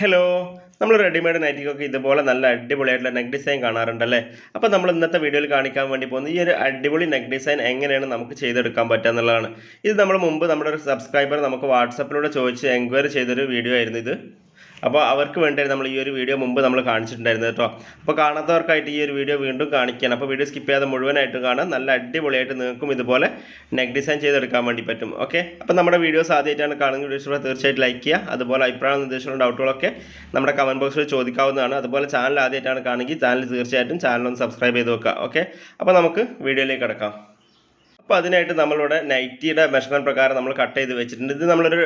Hello നമ്മൾ readymade നൈറ്റിക്കൊക്കെ ഇതുപോലെ നല്ല അടിപൊളിയായിട്ടുള്ള നെക്ക് ഡിസൈൻ കാണാറുണ്ടല്ലേ? അപ്പോൾ നമ്മൾ ഇന്നത്തെ വീഡിയോയിൽ കാണിക്കാൻ വേണ്ടി പോകുന്നത് ഈ ഒരു അടിപൊളി നെക്ക് ഡിസൈൻ എങ്ങനെയാണ് നമുക്ക് ചെയ്തെടുക്കാൻ പറ്റുക എന്നുള്ളതാണ്. ഇത് നമ്മൾ മുമ്പ് നമ്മുടെ ഒരു സബ്സ്ക്രൈബർ നമുക്ക് വാട്സപ്പിലൂടെ ചോദിച്ച് എൻക്വയറി ചെയ്തൊരു വീഡിയോ ആയിരുന്നു ഇത്. അപ്പോൾ അവർക്ക് വേണ്ടിയായിരുന്നു നമ്മൾ ഈ ഒരു വീഡിയോ മുമ്പ് നമ്മൾ കാണിച്ചിട്ടുണ്ടായിരുന്നത് കേട്ടോ അപ്പോൾ കാണാത്തവർക്കായിട്ട് ഈ ഒരു വീഡിയോ വീണ്ടും കാണിക്കാൻ. അപ്പോൾ വീഡിയോ സ്കിപ്പ് ചെയ്യാതെ മുഴുവനായിട്ട് കാണാം നല്ല അടിപൊളിയായിട്ട് നിങ്ങൾക്കും ഇതുപോലെ നെക്ക് ഡിസൈൻ ചെയ്തെടുക്കാൻ വേണ്ടി പറ്റും. ഓക്കെ അപ്പോൾ നമ്മുടെ വീഡിയോസ് ആദ്യമായിട്ടാണ് കാണുന്ന വീഡിയോസ് തീർച്ചയായിട്ടും ലൈക്ക് ചെയ്യുക. അതുപോലെ അഭിപ്രായ നിർദ്ദേശങ്ങളും ഡൗട്ടുകളൊക്കെ നമ്മുടെ കമന്റ് ബോക്സിൽ ചോദിക്കാവുന്നതാണ്. അതുപോലെ ചാനൽ ആദ്യമായിട്ടാണ് കാണുമെങ്കിൽ ചാനൽ തീർച്ചയായിട്ടും ചാനൽ ഒന്ന് സബ്സ്ക്രൈബ് ചെയ്ത് വെക്കുക. ഓക്കെ അപ്പോൾ നമുക്ക് വീഡിയോയിലേക്ക് കിടക്കാം. അപ്പോൾ അതിനായിട്ട് നമ്മളിവിടെ നൈറ്റിയുടെ മെഷർമെന്റ് പ്രകാരം നമ്മൾ കട്ട് ചെയ്ത് വെച്ചിട്ടുണ്ട്. ഇത് നമ്മളൊരു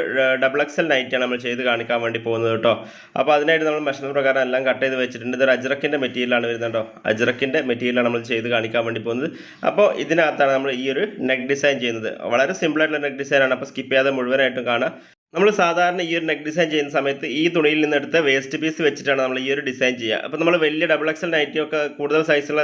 ഡബിൾ എക്സൽ നൈറ്റിയാണ് നമ്മൾ ചെയ്ത് കാണിക്കാൻ വേണ്ടി പോകുന്നത് കേട്ടോ. അപ്പോൾ അതിനായിട്ട് നമ്മൾ മെഷർമെന്റ് പ്രകാരം എല്ലാം കട്ട് ചെയ്ത് വെച്ചിട്ടുണ്ട്. ഇതൊരു അജ്രക്കിന്റെ മെറ്റീരിയലാണ് വരുന്നത് കേട്ടോ. അജ്രക്കിന്റെ മെറ്റീരിയലാണ് നമ്മൾ ചെയ്ത് കാണിക്കാൻ വേണ്ടി പോകുന്നത്. അപ്പോൾ ഇതിനകത്താണ് നമ്മൾ ഈ ഒരു നെക്ക് ഡിസൈൻ ചെയ്യുന്നത്. വളരെ സിമ്പിളായിട്ടുള്ള നെക്ക് ഡിസൈനാണ് അപ്പോൾ സ്കിപ്പ് ചെയ്യാതെ മുഴുവനായിട്ടും കാണാം. നമ്മൾ സാധാരണ ഈ ഒരു നെക്ക് ഡിസൈൻ ചെയ്യുന്ന സമയത്ത് ഈ തുണിയിൽ നിന്ന് എടുത്ത വേസ്റ്റ് പീസ് വെച്ചിട്ടാണ് നമ്മൾ ഈ ഒരു ഡിസൈൻ ചെയ്യുക. അപ്പോൾ നമ്മൾ വലിയ ഡബിൾ എക്സൽ നൈറ്റിയൊക്കെ കൂടുതൽ സൈസുള്ള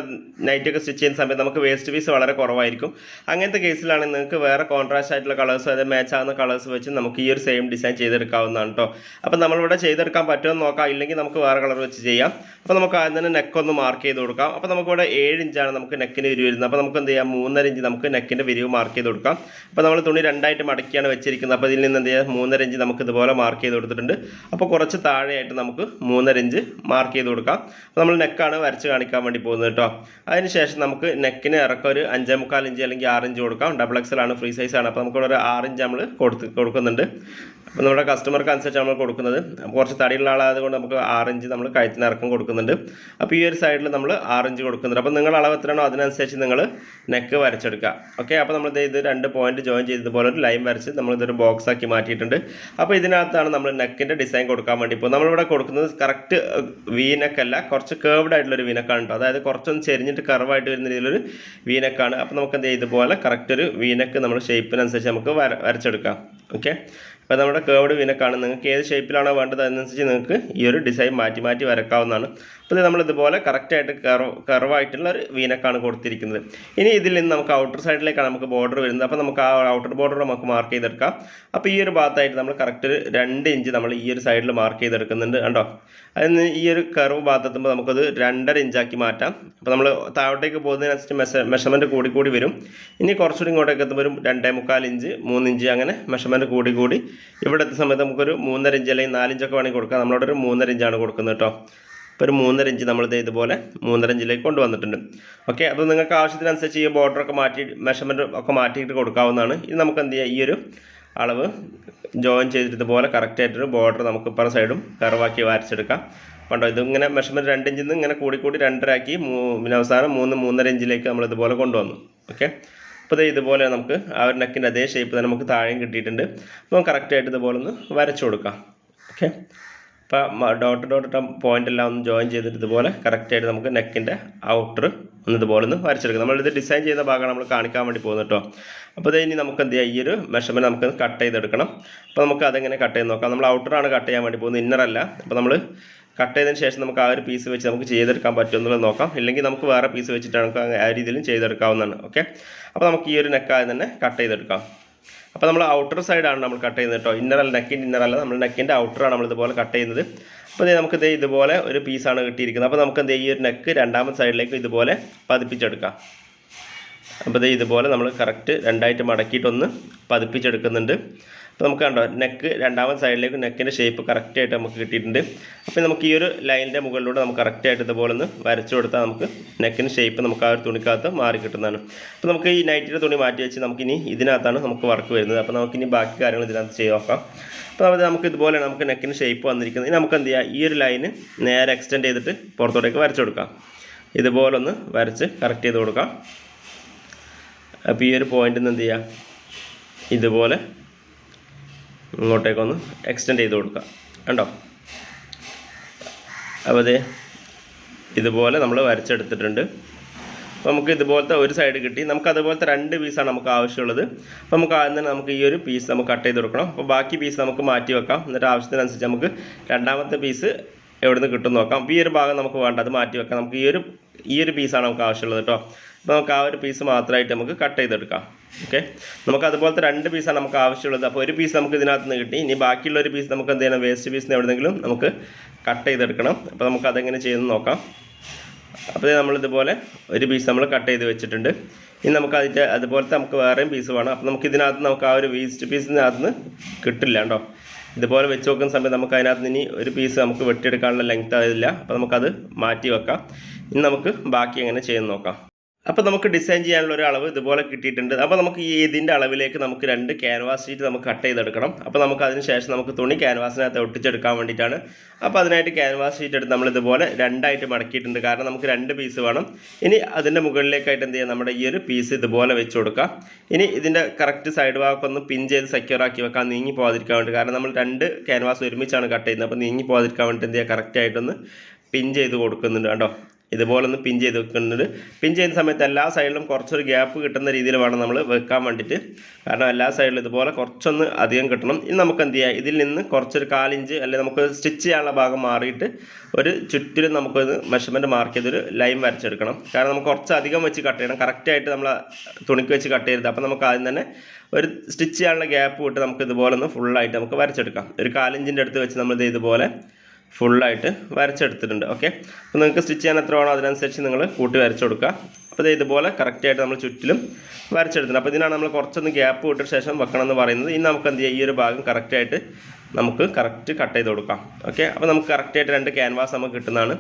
നൈറ്റിയൊക്കെ സ്റ്റിച്ച് ചെയ്യുന്ന സമയത്ത് നമുക്ക് വേസ്റ്റ് പീസ് വളരെ കുറവായിരിക്കും. അങ്ങനത്തെ കേസിലാണെങ്കിൽ നിങ്ങൾക്ക് വേറെ കോൺട്രാസ്റ്റ് ആയിട്ടുള്ള കളേഴ്സ് അതായത് മാച്ച് ആകുന്ന കളേഴ്സ് വെച്ച് നമുക്ക് ഈ ഒരു സെയിം ഡിസൈൻ ചെയ്തെടുക്കാവുന്നതാണ് കേട്ടോ അപ്പോൾ നമ്മളിവിടെ ചെയ്തെടുക്കാൻ പറ്റുമെന്ന് നോക്കാം. ഇല്ലെങ്കിൽ നമുക്ക് വേറെ കളർ വെച്ച് ചെയ്യാം. അപ്പോൾ നമുക്ക് ആദ്യം തന്നെ നെക്ക് ഒന്ന് മാർക്ക് ചെയ്ത് കൊടുക്കാം. അപ്പോൾ നമുക്കിവിടെ ഏഴ് ഇഞ്ചാണ് നമുക്ക് നെക്കിന് വിരിവ് വരുന്നത്. അപ്പോൾ നമുക്ക് എന്ത് ചെയ്യാം? മൂന്നര ഇഞ്ച് നമുക്ക് നെക്കിന്റെ വിരിവ് മാർക്ക് ചെയ്ത് കൊടുക്കാം. അപ്പോൾ നമ്മൾ തുണി രണ്ടായിട്ട് മടക്കിയാണ് വെച്ചിരിക്കുന്നത്. അപ്പോൾ ഇതിൽ നിന്ന് എന്ത് ചെയ്യാം? മൂന്നര ഇഞ്ച് നമുക്ക് ഇതുപോലെ മാർക്ക് ചെയ്ത് കൊടുത്തിട്ടുണ്ട്. അപ്പോൾ കുറച്ച് താഴെയായിട്ട് നമുക്ക് മൂന്നര ഇഞ്ച് മാർക്ക് ചെയ്ത് കൊടുക്കാം. അപ്പോൾ നമ്മൾ നെക്കാണ് വരച്ച് കാണിക്കാൻ വേണ്ടി പോകുന്നത് കേട്ടോ. അതിനുശേഷം നമുക്ക് നെക്കിന് ഇറക്കം ഒരു അഞ്ചേ മുക്കാൽ ഇഞ്ച് അല്ലെങ്കിൽ ആറ് ഇഞ്ച് കൊടുക്കാം. ഡബിൾ എക്സൽ ആണ് ഫ്രീ സൈസ് ആണ്. അപ്പോൾ നമുക്കിവിടെ ഒരു ആറ് ഇഞ്ച് നമ്മൾ കൊടുത്ത് കൊടുക്കുന്നുണ്ട്. അപ്പോൾ നമ്മുടെ കസ്റ്റമർക്ക് അനുസരിച്ച് നമ്മൾ കൊടുക്കുന്നത്. കുറച്ച് തടിയുള്ള ആളായത് കൊണ്ട് നമുക്ക് ആറ് ഇഞ്ച് നമ്മൾ കഴുത്തിന് ഇറക്കം കൊടുക്കുന്നുണ്ട്. അപ്പോൾ ഈ ഒരു സൈഡിൽ നമ്മൾ ആറ് ഇഞ്ച് കൊടുക്കുന്നുണ്ട്. അപ്പോൾ നിങ്ങൾ അളവ് എത്രയാണോ അതിനനുസരിച്ച് നിങ്ങൾ നെക്ക് വരച്ചെടുക്കുക. ഓക്കെ അപ്പോൾ നമ്മൾ ഇത് രണ്ട് പോയിന്റ് ജോയിൻ ചെയ്തതുപോലെ ഒരു ലൈൻ വരച്ച് നമ്മൾ ഇതൊരു ബോക്സ് ആക്കി മാറ്റിയിട്ടുണ്ട്. അപ്പോൾ ഇതിനകത്താണ് നമ്മൾ നെക്കിന്റെ ഡിസൈൻ കൊടുക്കാൻ വേണ്ടി ഇപ്പോൾ നമ്മളിവിടെ കൊടുക്കുന്നത് കറക്റ്റ് വീനക്കല്ല കുറച്ച് കേർവ്ഡ് ആയിട്ടുള്ളൊരു വീനക്കാണ് കേട്ടോ അതായത് കുറച്ചൊന്ന് ചെരിഞ്ഞിട്ട് കർവായിട്ട് വരുന്ന രീതിയിലൊരു വീനക്കാണ് അപ്പോൾ നമുക്ക് എന്ത് ഇതുപോലെ കറക്റ്റ് ഒരു വീനക്ക് നമ്മുടെ ഷേപ്പിനനുസരിച്ച് നമുക്ക് വര വരച്ചെടുക്കാം. ഓക്കെ അപ്പോൾ നമ്മുടെ കേർവ്ഡ് വീനക്കാണ് നിങ്ങൾക്ക് ഏത് ഷേപ്പിലാണോ വേണ്ടത് അതിനനുസരിച്ച് നിങ്ങൾക്ക് ഈ ഒരു ഡിസൈൻ മാറ്റി മാറ്റി വരക്കാവുന്നതാണ്. അപ്പോൾ ഇത് നമ്മൾ ഇതുപോലെ കറക്റ്റായിട്ട് കർവ് കർവായിട്ടുള്ള ഒരു വീനക്കാണ് കൊടുത്തിരിക്കുന്നത്. ഇനി ഇതിൽ നിന്ന് നമുക്ക് ഔട്ടർ സൈഡിലേക്കാണ് നമുക്ക് ബോർഡർ വരുന്നത്. അപ്പോൾ നമുക്ക് ആ ഔട്ടർ ബോർഡർ നമുക്ക് മാർക്ക് ചെയ്തെടുക്കാം. അപ്പോൾ ഈ ഒരു ഭാഗത്തായിട്ട് നമ്മൾ കറക്റ്റ് ഒരു രണ്ട് ഇഞ്ച് നമ്മൾ ഈ ഒരു സൈഡിൽ മാർക്ക് ചെയ്തെടുക്കുന്നുണ്ട് കണ്ടോ? അതിന് ഈ ഒരു കർവ് ഭാഗത്തെത്തുമ്പോൾ നമുക്കത് രണ്ടര ഇഞ്ചാക്കി മാറ്റാം. അപ്പോൾ നമ്മൾ താഴോട്ടേക്ക് പോകുന്നതിനനുസരിച്ച് മെഷ മെഷർമെന്റ് കൂടി കൂടി വരും. ഇനി കുറച്ചുകൂടി ഇങ്ങോട്ടേക്ക് എത്തുമ്പോൾ ഒരു രണ്ടേ മുക്കാൽ ഇഞ്ച് മൂന്ന് ഇഞ്ച് അങ്ങനെ മെഷർമെന്റ് കൂടി കൂടി. ഇവിടെ എത്തുന്ന സമയത്ത് നമുക്കൊരു മൂന്നര ഇഞ്ച് അല്ലെങ്കിൽ നാലിഞ്ചൊക്കെ വേണമെങ്കിൽ കൊടുക്കാം. നമ്മളവിടെ ഒരു മൂന്നര ഇഞ്ചാണ് കൊടുക്കുന്നത് കേട്ടോ. ഇപ്പോൾ ഒരു മൂന്നര ഇഞ്ച് നമ്മളിത് ഇതുപോലെ മൂന്നര ഇഞ്ചിലേക്ക് കൊണ്ടുവന്നിട്ടുണ്ട് ഓക്കെ അപ്പോൾ നിങ്ങൾക്ക് ആവശ്യത്തിനനുസരിച്ച് ഈ ബോർഡറൊക്കെ മാറ്റി മെഷർമെന്റ് ഒക്കെ മാറ്റിയിട്ട് കൊടുക്കാവുന്നതാണ്. ഇത് നമുക്ക് എന്ത് ചെയ്യാം? ഈ ഒരു അളവ് ജോയിൻ ചെയ്തിട്ട് ഇതുപോലെ കറക്റ്റായിട്ടൊരു ബോർഡർ നമുക്ക് ഇപ്പുറം സൈഡും കർവാക്കി വരച്ചെടുക്കാം. കണ്ടോ ഇതിങ്ങനെ മെഷർമെന്റ് രണ്ട് ഇഞ്ചിൽ നിന്ന് ഇങ്ങനെ കൂടി കൂടി രണ്ടരാക്കി മൂ പിന്നെ അവസാനം മൂന്ന് മൂന്നര ഇഞ്ചിലേക്ക് നമ്മൾ ഇതുപോലെ കൊണ്ടുവന്നു ഓക്കെ അപ്പോൾ ഇതുപോലെ നമുക്ക് ആ ഒരു നെക്കിന്റെ അതേ ഷേപ്പ് തന്നെ നമുക്ക് താഴെയും കിട്ടിയിട്ടുണ്ട്. അപ്പോൾ കറക്റ്റായിട്ട് ഇതുപോലെ ഒന്ന് വരച്ചു കൊടുക്കാം. ഓക്കെ അപ്പോൾ ഡോട്ട് ഡോട്ട് പോയിന്റ് എല്ലാം ഒന്ന് ജോയിൻ ചെയ്തിട്ട് ഇതുപോലെ കറക്റ്റായിട്ട് നമുക്ക് നെക്കിന്റെ ഔട്ടർ ഒന്ന് ഇതുപോലെ ഒന്ന് വരച്ചെടുക്കാം. നമ്മളിത് ഡിസൈൻ ചെയ്യുന്ന ഭാഗമാണ് നമ്മൾ കാണിക്കാൻ വേണ്ടി പോകുന്നത് കേട്ടോ. അപ്പോൾ ഇനി നമുക്ക് എന്ത് ചെയ്യാം? ഈ ഒരു മെഷർമെന്റ് നമുക്ക് കട്ട് ചെയ്തെടുക്കണം. അപ്പോൾ നമുക്ക് അതെങ്ങനെ കട്ട് ചെയ്ത് നോക്കാം. നമ്മൾ ഔട്ടറാണ് കട്ട് ചെയ്യാൻ വേണ്ടി പോകുന്നത്. ഇന്നറല്ല അപ്പോൾ നമ്മൾ കട്ട് ചെയ്തതിന് ശേഷം നമുക്ക് ആ ഒരു പീസ് വെച്ച് നമുക്ക് ചെയ്തെടുക്കാൻ പറ്റുമെന്നുള്ളത് നോക്കാം. ഇല്ലെങ്കിൽ നമുക്ക് വേറെ പീസ് വെച്ചിട്ട് നമുക്ക് ആ രീതിയിലും ചെയ്തെടുക്കാവുന്നതാണ്. ഓക്കെ അപ്പോൾ നമുക്ക് ഈ ഒരു നെക്കായി തന്നെ കട്ട് ചെയ്തെടുക്കാം. അപ്പോൾ നമ്മൾ ഔട്ടർ സൈഡാണ് നമ്മൾ കട്ട് ചെയ്യുന്നത് കേട്ടോ ഇന്നർ അല്ല നെക്കിന്റെ ഇന്നർ അല്ല. നമ്മൾ നെക്കിന്റെ ഔട്ടറാണ് നമ്മൾ ഇതുപോലെ കട്ട് ചെയ്യുന്നത്. അപ്പോൾ നമുക്ക് ഇതേ ഇതുപോലെ ഒരു പീസാണ് കിട്ടിയിരിക്കുന്നത്. അപ്പോൾ നമുക്ക് എന്ത് ഈ ഒരു നെക്ക് രണ്ടാമത്തെ സൈഡിലേക്ക് ഇതുപോലെ പതിപ്പിച്ചെടുക്കാം. അപ്പോൾ ഇതേ ഇതുപോലെ നമ്മൾ കറക്റ്റ് രണ്ടായിട്ട് മടക്കിയിട്ടൊന്ന് പതിപ്പിച്ചെടുക്കുന്നുണ്ട്. അപ്പോൾ നമുക്ക് കണ്ടോ നെക്ക് രണ്ടാമത്തെ സൈഡിലേക്ക് നെക്കിന്റെ ഷേപ്പ് കറക്റ്റായിട്ട് നമുക്ക് കിട്ടിയിട്ടുണ്ട്. അപ്പോൾ നമുക്ക് ഈ ഒരു ലൈനിന്റെ മുകളിലൂടെ നമുക്ക് കറക്റ്റായിട്ട് ഇതുപോലെ ഒന്ന് വരച്ചു കൊടുത്താൽ നമുക്ക് നെക്കിന്റെ ഷേപ്പ് നമുക്ക് ആ ഒരു തുണിക്കകത്ത് മാറി കിട്ടുന്നതാണ്. അപ്പോൾ നമുക്ക് ഈ നൈറ്റിന്റെ തുണി മാറ്റി വെച്ച് നമുക്കിനി ഇതിനകത്താണ് നമുക്ക് വർക്ക് വരുന്നത്. അപ്പോൾ നമുക്കിനി ബാക്കി കാര്യങ്ങൾ ഇതിനകത്ത് ചെയ്ത് നോക്കാം. അപ്പോൾ അത് നമുക്ക് ഇതുപോലെ നമുക്ക് നെക്കിന് ഷേപ്പ് വന്നിരിക്കുന്നത്. നമുക്ക് എന്ത് ചെയ്യാം? ഈ ഒരു ലൈന് നേരെ എക്സ്റ്റെൻഡ് ചെയ്തിട്ട് പുറത്തോട്ടേക്ക് വരച്ചു കൊടുക്കാം. ഇതുപോലെ ഒന്ന് വരച്ച് കറക്റ്റ് ചെയ്ത് കൊടുക്കാം. അപ്പോൾ ഈ ഒരു പോയിന്റിൽ നിന്ന് എന്ത് ചെയ്യുക ഇതുപോലെ ഇങ്ങോട്ടേക്കൊന്ന് എക്സ്റ്റെൻഡ് ചെയ്ത് കൊടുക്കുക കണ്ടോ? അപ്പോൾ അതെ ഇതുപോലെ നമ്മൾ വരച്ചെടുത്തിട്ടുണ്ട്. അപ്പോൾ നമുക്ക് ഇതുപോലത്തെ ഒരു സൈഡ് കിട്ടി. നമുക്ക് അതുപോലത്തെ രണ്ട് പീസാണ് നമുക്ക് ആവശ്യമുള്ളത്. അപ്പോൾ നമുക്ക് ആദ്യം തന്നെ നമുക്ക് ഈ ഒരു പീസ് നമുക്ക് കട്ട് ചെയ്ത് കൊടുക്കണം. അപ്പോൾ ബാക്കി പീസ് നമുക്ക് മാറ്റി വെക്കാം. എന്നിട്ട് ആവശ്യത്തിനനുസരിച്ച് നമുക്ക് രണ്ടാമത്തെ പീസ് എവിടെ നിന്ന് കിട്ടും നോക്കാം. അപ്പോൾ ഈ ഒരു ഭാഗം നമുക്ക് വേണ്ട അത് മാറ്റി വെക്കാം. നമുക്ക് ഈ ഒരു ഈ ഒരു പീസാണ് നമുക്ക് ആവശ്യമുള്ളത് കേട്ടോ. നമുക്ക് ആ ഒരു പീസ് മാത്രമായിട്ട് നമുക്ക് കട്ട് ചെയ്തെടുക്കാം. ഓക്കെ നമുക്ക് അതുപോലത്തെ രണ്ട് പീസാണ് നമുക്ക് ആവശ്യമുള്ളത്. അപ്പോൾ ഒരു പീസ് നമുക്ക് ഇതിനകത്ത് നിന്ന് കിട്ടി. ഇനി ബാക്കിയുള്ള ഒരു പീസ് നമുക്ക് എന്ത് ചെയ്യണം? വേസ്റ്റ് പീസിന് എവിടെയെങ്കിലും നമുക്ക് കട്ട് ചെയ്തെടുക്കണം. അപ്പോൾ നമുക്ക് അതെങ്ങനെ ചെയ്യുന്നത് നോക്കാം. അപ്പോൾ നമ്മൾ ഇതുപോലെ ഒരു പീസ് നമ്മൾ കട്ട് ചെയ്ത് വെച്ചിട്ടുണ്ട്. ഇനി നമുക്ക് അതിന്റെ അതുപോലത്തെ നമുക്ക് വേറെയും പീസ് വേണം. അപ്പോൾ നമുക്ക് ഇതിനകത്ത് നമുക്ക് ആ ഒരു വേസ്റ്റ് പീസിനകത്ത് നിന്ന് കിട്ടില്ല കേട്ടോ. ഇതുപോലെ വെച്ച് നോക്കുന്ന സമയത്ത് നമുക്ക് അതിനകത്ത് ഇനി ഒരു പീസ് നമുക്ക് വെട്ടിയെടുക്കാനുള്ള ലെങ്ത് അതില്ല അപ്പോൾ നമുക്കത് മാറ്റി വെക്കാം. ഇനി നമുക്ക് ബാക്കി എങ്ങനെ ചെയ്യുന്ന നോക്കാം. അപ്പോൾ നമുക്ക് ഡിസൈൻ ചെയ്യാനുള്ള ഒരു അളവ് ഇതുപോലെ കിട്ടിയിട്ടുണ്ട്. അപ്പോൾ നമുക്ക് ഈ ഇതിന്റെ അളവിലേക്ക് നമുക്ക് രണ്ട് ക്യാൻവാസ് ഷീറ്റ് നമുക്ക് കട്ട് ചെയ്തെടുക്കണം. അപ്പോൾ നമുക്ക് അതിന് ശേഷം നമുക്ക് തുണി ക്യാൻവാസിനകത്ത് ഒട്ടിച്ചെടുക്കാൻ വേണ്ടിയിട്ടാണ്. അപ്പോൾ അതിനായിട്ട് ക്യാൻവാസ് ഷീറ്റ് എടുത്ത് നമ്മൾ ഇതുപോലെ രണ്ടായിട്ട് മടക്കിയിട്ടുണ്ട്. കാരണം നമുക്ക് രണ്ട് പീസ് വേണം. ഇനി അതിന്റെ മുകളിലേക്കായിട്ട് എന്ത് ചെയ്യാം? നമ്മുടെ ഈ ഒരു പീസ് ഇതുപോലെ വെച്ച് കൊടുക്കാം. ഇനി ഇതിന്റെ കറക്റ്റ് സൈഡ് ഭാഗത്തൊന്ന് പിൻ ചെയ്ത് സെക്യൂർ ആക്കി വെക്കാൻ നീങ്ങി പോകാതിരിക്കാൻ വേണ്ടി. കാരണം നമ്മൾ രണ്ട് ക്യാൻവാസ് ഒരുമിച്ചാണ് കട്ട് ചെയ്യുന്നത്. അപ്പോൾ നീങ്ങി പോകാതിരിക്കാൻ വേണ്ടിയിട്ട് എന്ത് ചെയ്യുക കറക്റ്റായിട്ടൊന്ന് പിൻ ചെയ്ത് കൊടുക്കുന്നുണ്ട്. കേട്ടോ ഇതുപോലെ ഒന്ന് പിൻ ചെയ്ത് വെക്കുന്നുണ്ട് പിൻ ചെയ്യുന്ന സമയത്ത് എല്ലാ സൈഡിലും കുറച്ചൊരു ഗ്യാപ്പ് കിട്ടുന്ന രീതിയിൽ വേണം നമ്മൾ വെക്കാൻ വേണ്ടിയിട്ട് കാരണം എല്ലാ സൈഡിലും ഇതുപോലെ കുറച്ചൊന്ന് അധികം കിട്ടണം. ഇനി നമുക്ക് എന്ത് ചെയ്യാം? ഇതിൽ നിന്ന് കുറച്ചൊരു കാലിഞ്ച് അല്ലെങ്കിൽ നമുക്ക് സ്റ്റിച്ച് ചെയ്യാനുള്ള ഭാഗം മാറിയിട്ട് ഒരു ചുറ്റിലും നമുക്കൊരു മെഷർമെന്റ് മാർക്ക് ചെയ്തൊരു ലൈൻ വരച്ചെടുക്കണം. കാരണം നമുക്ക് കുറച്ച് അധികം വെച്ച് കട്ട് ചെയ്യണം. കറക്റ്റായിട്ട് നമ്മൾ തുണിക്ക് വെച്ച് കട്ട് ചെയ്യരുത്. അപ്പോൾ നമുക്ക് ആദ്യം തന്നെ ഒരു സ്റ്റിച്ച് ചെയ്യാനുള്ള ഗ്യാപ്പ് വിട്ട് നമുക്ക് ഇതുപോലെ ഒന്ന് ഫുള്ളായിട്ട് നമുക്ക് വരച്ചെടുക്കാം. ഒരു കാലിഞ്ചിന്റെ അടുത്ത് വെച്ച് നമ്മൾ ഇത് ഇതുപോലെ ഫുള്ളായിട്ട് വരച്ചെടുത്തിട്ടുണ്ട് ഓക്കെ അപ്പോൾ നിങ്ങൾക്ക് സ്റ്റിച്ച് ചെയ്യാൻ എത്ര വേണോ അതിനനുസരിച്ച് നിങ്ങൾ കൂട്ടി വരച്ചു കൊടുക്കുക. അപ്പോൾ ഇത് ഇതുപോലെ കറക്റ്റായിട്ട് നമ്മൾ ചുറ്റിലും വരച്ചെടുത്തിട്ടുണ്ട്. അപ്പോൾ ഇതിനാണ് നമ്മൾ കുറച്ചൊന്ന് ഗ്യാപ്പ് വിട്ട ശേഷം വെക്കണം എന്ന് പറയുന്നത്. ഇനി നമുക്ക് എന്ത് ചെയ്യാം? ഈ ഒരു ഭാഗം കറക്റ്റായിട്ട് നമുക്ക് കറക്റ്റ് കട്ട് ചെയ്ത് കൊടുക്കാം ഓക്കെ അപ്പോൾ നമുക്ക് കറക്റ്റായിട്ട് രണ്ട് ക്യാൻവാസ് നമുക്ക് കിട്ടുന്നതാണ്.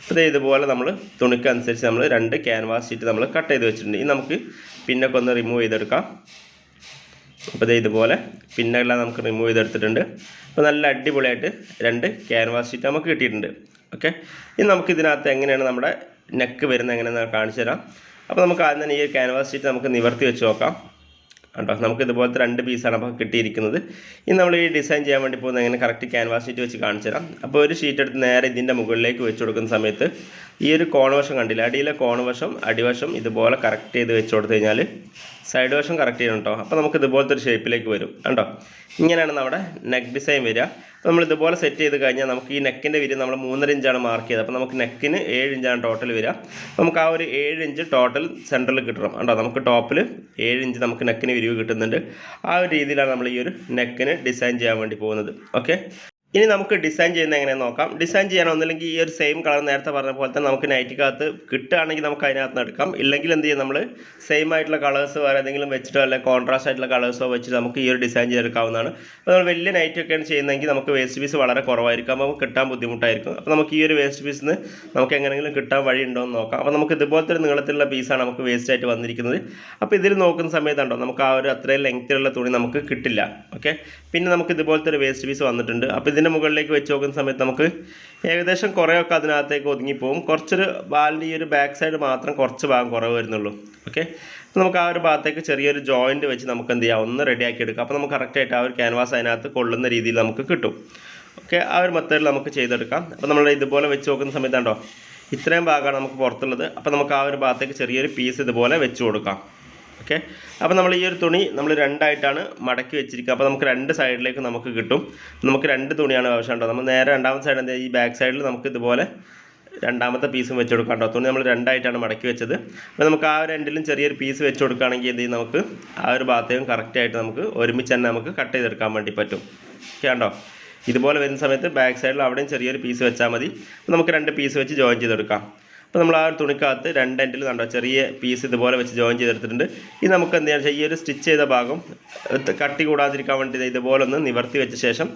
അപ്പോൾ ഇത് ഇതുപോലെ നമ്മൾ തുണിക്കനുസരിച്ച് നമ്മൾ രണ്ട് ക്യാൻവാസ് ഷീറ്റ് നമ്മൾ കട്ട് ചെയ്ത് വെച്ചിട്ടുണ്ട്. ഇനി നമുക്ക് പിന്നൊക്കെ ഒന്ന് റിമൂവ് ചെയ്തെടുക്കാം. അപ്പോൾ ഇത് ഇതുപോലെ പിന്നെല്ലാം നമുക്ക് റിമൂവ് ചെയ്തെടുത്തിട്ടുണ്ട്. അപ്പോൾ നല്ല അടിപൊളിയായിട്ട് രണ്ട് ക്യാൻവാസ് ഷീറ്റ് നമുക്ക് കിട്ടിയിട്ടുണ്ട്. ഓക്കെ ഇനി നമുക്ക് ഇതിനകത്ത് എങ്ങനെയാണ് നമ്മുടെ നെക്ക് വരുന്നത് എങ്ങനെയാണെന്ന് കാണിച്ചു തരാം. അപ്പോൾ നമുക്ക് ആദ്യം തന്നെ ഈ ക്യാൻവാസ് ഷീറ്റ് നമുക്ക് നിവർത്തി വെച്ച് നോക്കാം. കേട്ടോ നമുക്ക് ഇതുപോലത്തെ രണ്ട് പീസാണ് അപ്പോൾ കിട്ടിയിരിക്കുന്നത്. ഇനി നമ്മൾ ഈ ഡിസൈൻ ചെയ്യാൻ വേണ്ടി പോകുന്നത് എങ്ങനെ കറക്റ്റ് ക്യാൻവാസ് ഷീറ്റ് വെച്ച് കാണിച്ചു തരാം. അപ്പോൾ ഒരു ഷീറ്റ് എടുത്ത് നേരെ ഇതിന്റെ മുകളിലേക്ക് വെച്ച് കൊടുക്കുന്ന സമയത്ത് ഈ ഒരു കോണവശം കണ്ടില്ല? അടിയിലെ കോണവശം അടിവശം ഇതുപോലെ കറക്റ്റ് ചെയ്ത് വെച്ച് കൊടുത്തു കഴിഞ്ഞാൽ സൈഡ് വശം കറക്റ്റ് ചെയ്യണം കേട്ടോ അപ്പോൾ നമുക്ക് ഇതുപോലത്തെ ഒരു ഷേപ്പിലേക്ക് വരും. കണ്ടോ? ഇങ്ങനെയാണ് നമ്മുടെ നെക്ക് ഡിസൈൻ വരിക. അപ്പോൾ നമ്മൾ ഇതുപോലെ സെറ്റ് ചെയ്ത് കഴിഞ്ഞാൽ നമുക്ക് ഈ നെക്കിന്റെ വിരി നമ്മൾ മൂന്നര ഇഞ്ചാണ് മാർക്ക് ചെയ്തത്. അപ്പോൾ നമുക്ക് നെക്കിന് ഏഴ് ഇഞ്ചാണ് ടോട്ടൽ വരിക. നമുക്ക് ആ ഒരു ഏഴ് ഇഞ്ച് ടോട്ടൽ സെന്ററിൽ കിട്ടണം. കണ്ടോ? നമുക്ക് ടോപ്പിൽ ഏഴ് ഇഞ്ച് നമുക്ക് നെക്കിന് വിരിവ് കിട്ടുന്നുണ്ട്. ആ ഒരു രീതിയിലാണ് നമ്മൾ ഈ ഒരു നെക്കിന് ഡിസൈൻ ചെയ്യാൻ വേണ്ടി പോകുന്നത്. ഓക്കെ ഇനി നമുക്ക് ഡിസൈൻ ചെയ്യുന്നത് എങ്ങനെ നോക്കാം. ഡിസൈൻ ചെയ്യണം ഒന്നില്ലെങ്കിൽ ഈ ഒരു സെയിം കളർ നേരത്തെ പറഞ്ഞ പോലെ തന്നെ നമുക്ക് നൈറ്റിക്കകത്ത് കിട്ടുകയാണെങ്കിൽ നമുക്ക് അതിനകത്ത് എടുക്കാം. ഇല്ലെങ്കിൽ എന്ത് ചെയ്യും നമ്മൾ സെയിം ആയിട്ടുള്ള കളേഴ്സ് വേറെ ഏതെങ്കിലും വെച്ചിട്ടോ അല്ലെങ്കിൽ കോൺട്രാസ്റ്റ് ആയിട്ടുള്ള കളേഴ്സോ വെച്ച് നമുക്ക് ഈ ഒരു ഡിസൈൻ ചെയ്തെടുക്കാവുന്നതാണ്. അപ്പോൾ നമ്മൾ വലിയ നൈറ്റൊക്കെയാണ് ചെയ്യുന്നതെങ്കിൽ നമുക്ക് വേസ്റ്റ് പീസ് വളരെ കുറവായിരിക്കും. അപ്പോൾ കിട്ടാൻ ബുദ്ധിമുട്ടായിരിക്കും. അപ്പോൾ നമുക്ക് ഈ ഒരു വേസ്റ്റ് പീസിന് നമുക്ക് എങ്ങനെയെങ്കിലും കിട്ടാൻ വഴി ഉണ്ടോ എന്ന് നോക്കാം. അപ്പോൾ നമുക്ക് ഇതുപോലത്തെ ഒരു നീളത്തിലുള്ള പീസാണ് നമുക്ക് വേസ്റ്റ് ആയിട്ട് വന്നിരിക്കുന്നത്. അപ്പോൾ ഇതിൽ നോക്കുന്ന സമയത്തുണ്ടോ നമുക്ക് ആ ഒരു അത്രയും ലെങ്ത്തിലുള്ള തുണി നമുക്ക് കിട്ടില്ല. ഓക്കെ പിന്നെ നമുക്ക് ഇതുപോലത്തെ ഒരു വേസ്റ്റ് പീസ് വന്നിട്ടുണ്ട്. അപ്പോൾ ഇതിന്റെ മുകളിലേക്ക് വെച്ച് നോക്കുന്ന സമയത്ത് നമുക്ക് ഏകദേശം കുറേയൊക്കെ അതിനകത്തേക്ക് ഒതുങ്ങിപ്പോവും. കുറച്ചൊരു ബാലിന്റെ ഈ ഒരു ബാക്ക് സൈഡ് മാത്രം കുറച്ച് ഭാഗം കുറവ് വരുന്നുള്ളൂ. ഓക്കെ നമുക്ക് ആ ഒരു ഭാഗത്തേക്ക് ചെറിയൊരു ജോയിന്റ് വെച്ച് നമുക്ക് എന്ത് ചെയ്യാം? ഒന്ന് റെഡിയാക്കി എടുക്കാം അപ്പോൾ നമുക്ക് കറക്റ്റായിട്ട് ആ ഒരു ക്യാൻവാസ് അതിനകത്ത് കൊള്ളുന്ന രീതിയിൽ നമുക്ക് കിട്ടും. ഓക്കെ ആ ഒരു മെത്തേഡിൽ നമുക്ക് ചെയ്തെടുക്കാം. അപ്പോൾ നമ്മൾ ഇതുപോലെ വെച്ച് നോക്കുന്ന സമയത്താണ്ടോ ഇത്രയും ഭാഗമാണ് നമുക്ക് പുറത്തുള്ളത്. അപ്പോൾ നമുക്ക് ആ ഒരു ഭാഗത്തേക്ക് ചെറിയൊരു പീസ് ഇതുപോലെ വെച്ച് കൊടുക്കാം. ഓക്കെ അപ്പോൾ നമ്മൾ ഈ ഒരു തുണി നമ്മൾ രണ്ടായിട്ടാണ് മടക്കി വെച്ചിരിക്കുക. അപ്പോൾ നമുക്ക് രണ്ട് സൈഡിലേക്ക് നമുക്ക് കിട്ടും. നമുക്ക് രണ്ട് തുണിയാണ് ആവശ്യമുണ്ടോ നമ്മൾ നേരെ രണ്ടാമത്തെ സൈഡ് എന്താ? ഈ ബാക്ക് സൈഡിൽ നമുക്ക് ഇതുപോലെ രണ്ടാമത്തെ പീസും വെച്ച് കൊടുക്കാം കേട്ടോ. തുണി നമ്മൾ രണ്ടായിട്ടാണ് മടക്കി വെച്ചത്. അപ്പോൾ നമുക്ക് ആ എൻഡിലും ചെറിയൊരു പീസ് വെച്ച് കൊടുക്കുകയാണെങ്കിൽ എന്ത് ചെയ്യും നമുക്ക്? ആ ഒരു ഭാഗത്തേക്കും കറക്റ്റായിട്ട് നമുക്ക് ഒരുമിച്ച് തന്നെ നമുക്ക് കട്ട് ചെയ്തെടുക്കാൻ വേണ്ടി പറ്റും. ഓക്കെ ഉണ്ടോ ഇതുപോലെ വരുന്ന സമയത്ത് ബാക്ക് സൈഡിൽ അവിടെയും ചെറിയൊരു പീസ് വെച്ചാൽ മതി. നമുക്ക് രണ്ട് പീസ് വെച്ച് ജോയിൻ ചെയ്തെടുക്കാം. അപ്പോൾ നമ്മൾ ആ ഒരു തുണിക്കകത്ത് രണ്ട് എൻഡിൽ കണ്ടോ ചെറിയ പീസ് ഇതുപോലെ വെച്ച് ജോയിൻ ചെയ്തെടുത്തിട്ടുണ്ട്. ഇത് നമുക്ക് എന്ത് ചെയ്യാൻ ഈ ഒരു സ്റ്റിച്ച് ചെയ്ത ഭാഗം കട്ടി കൂടാതിരിക്കാൻ വേണ്ടി ഇതുപോലെ ഒന്ന് നിവർത്തി വെച്ച ശേഷം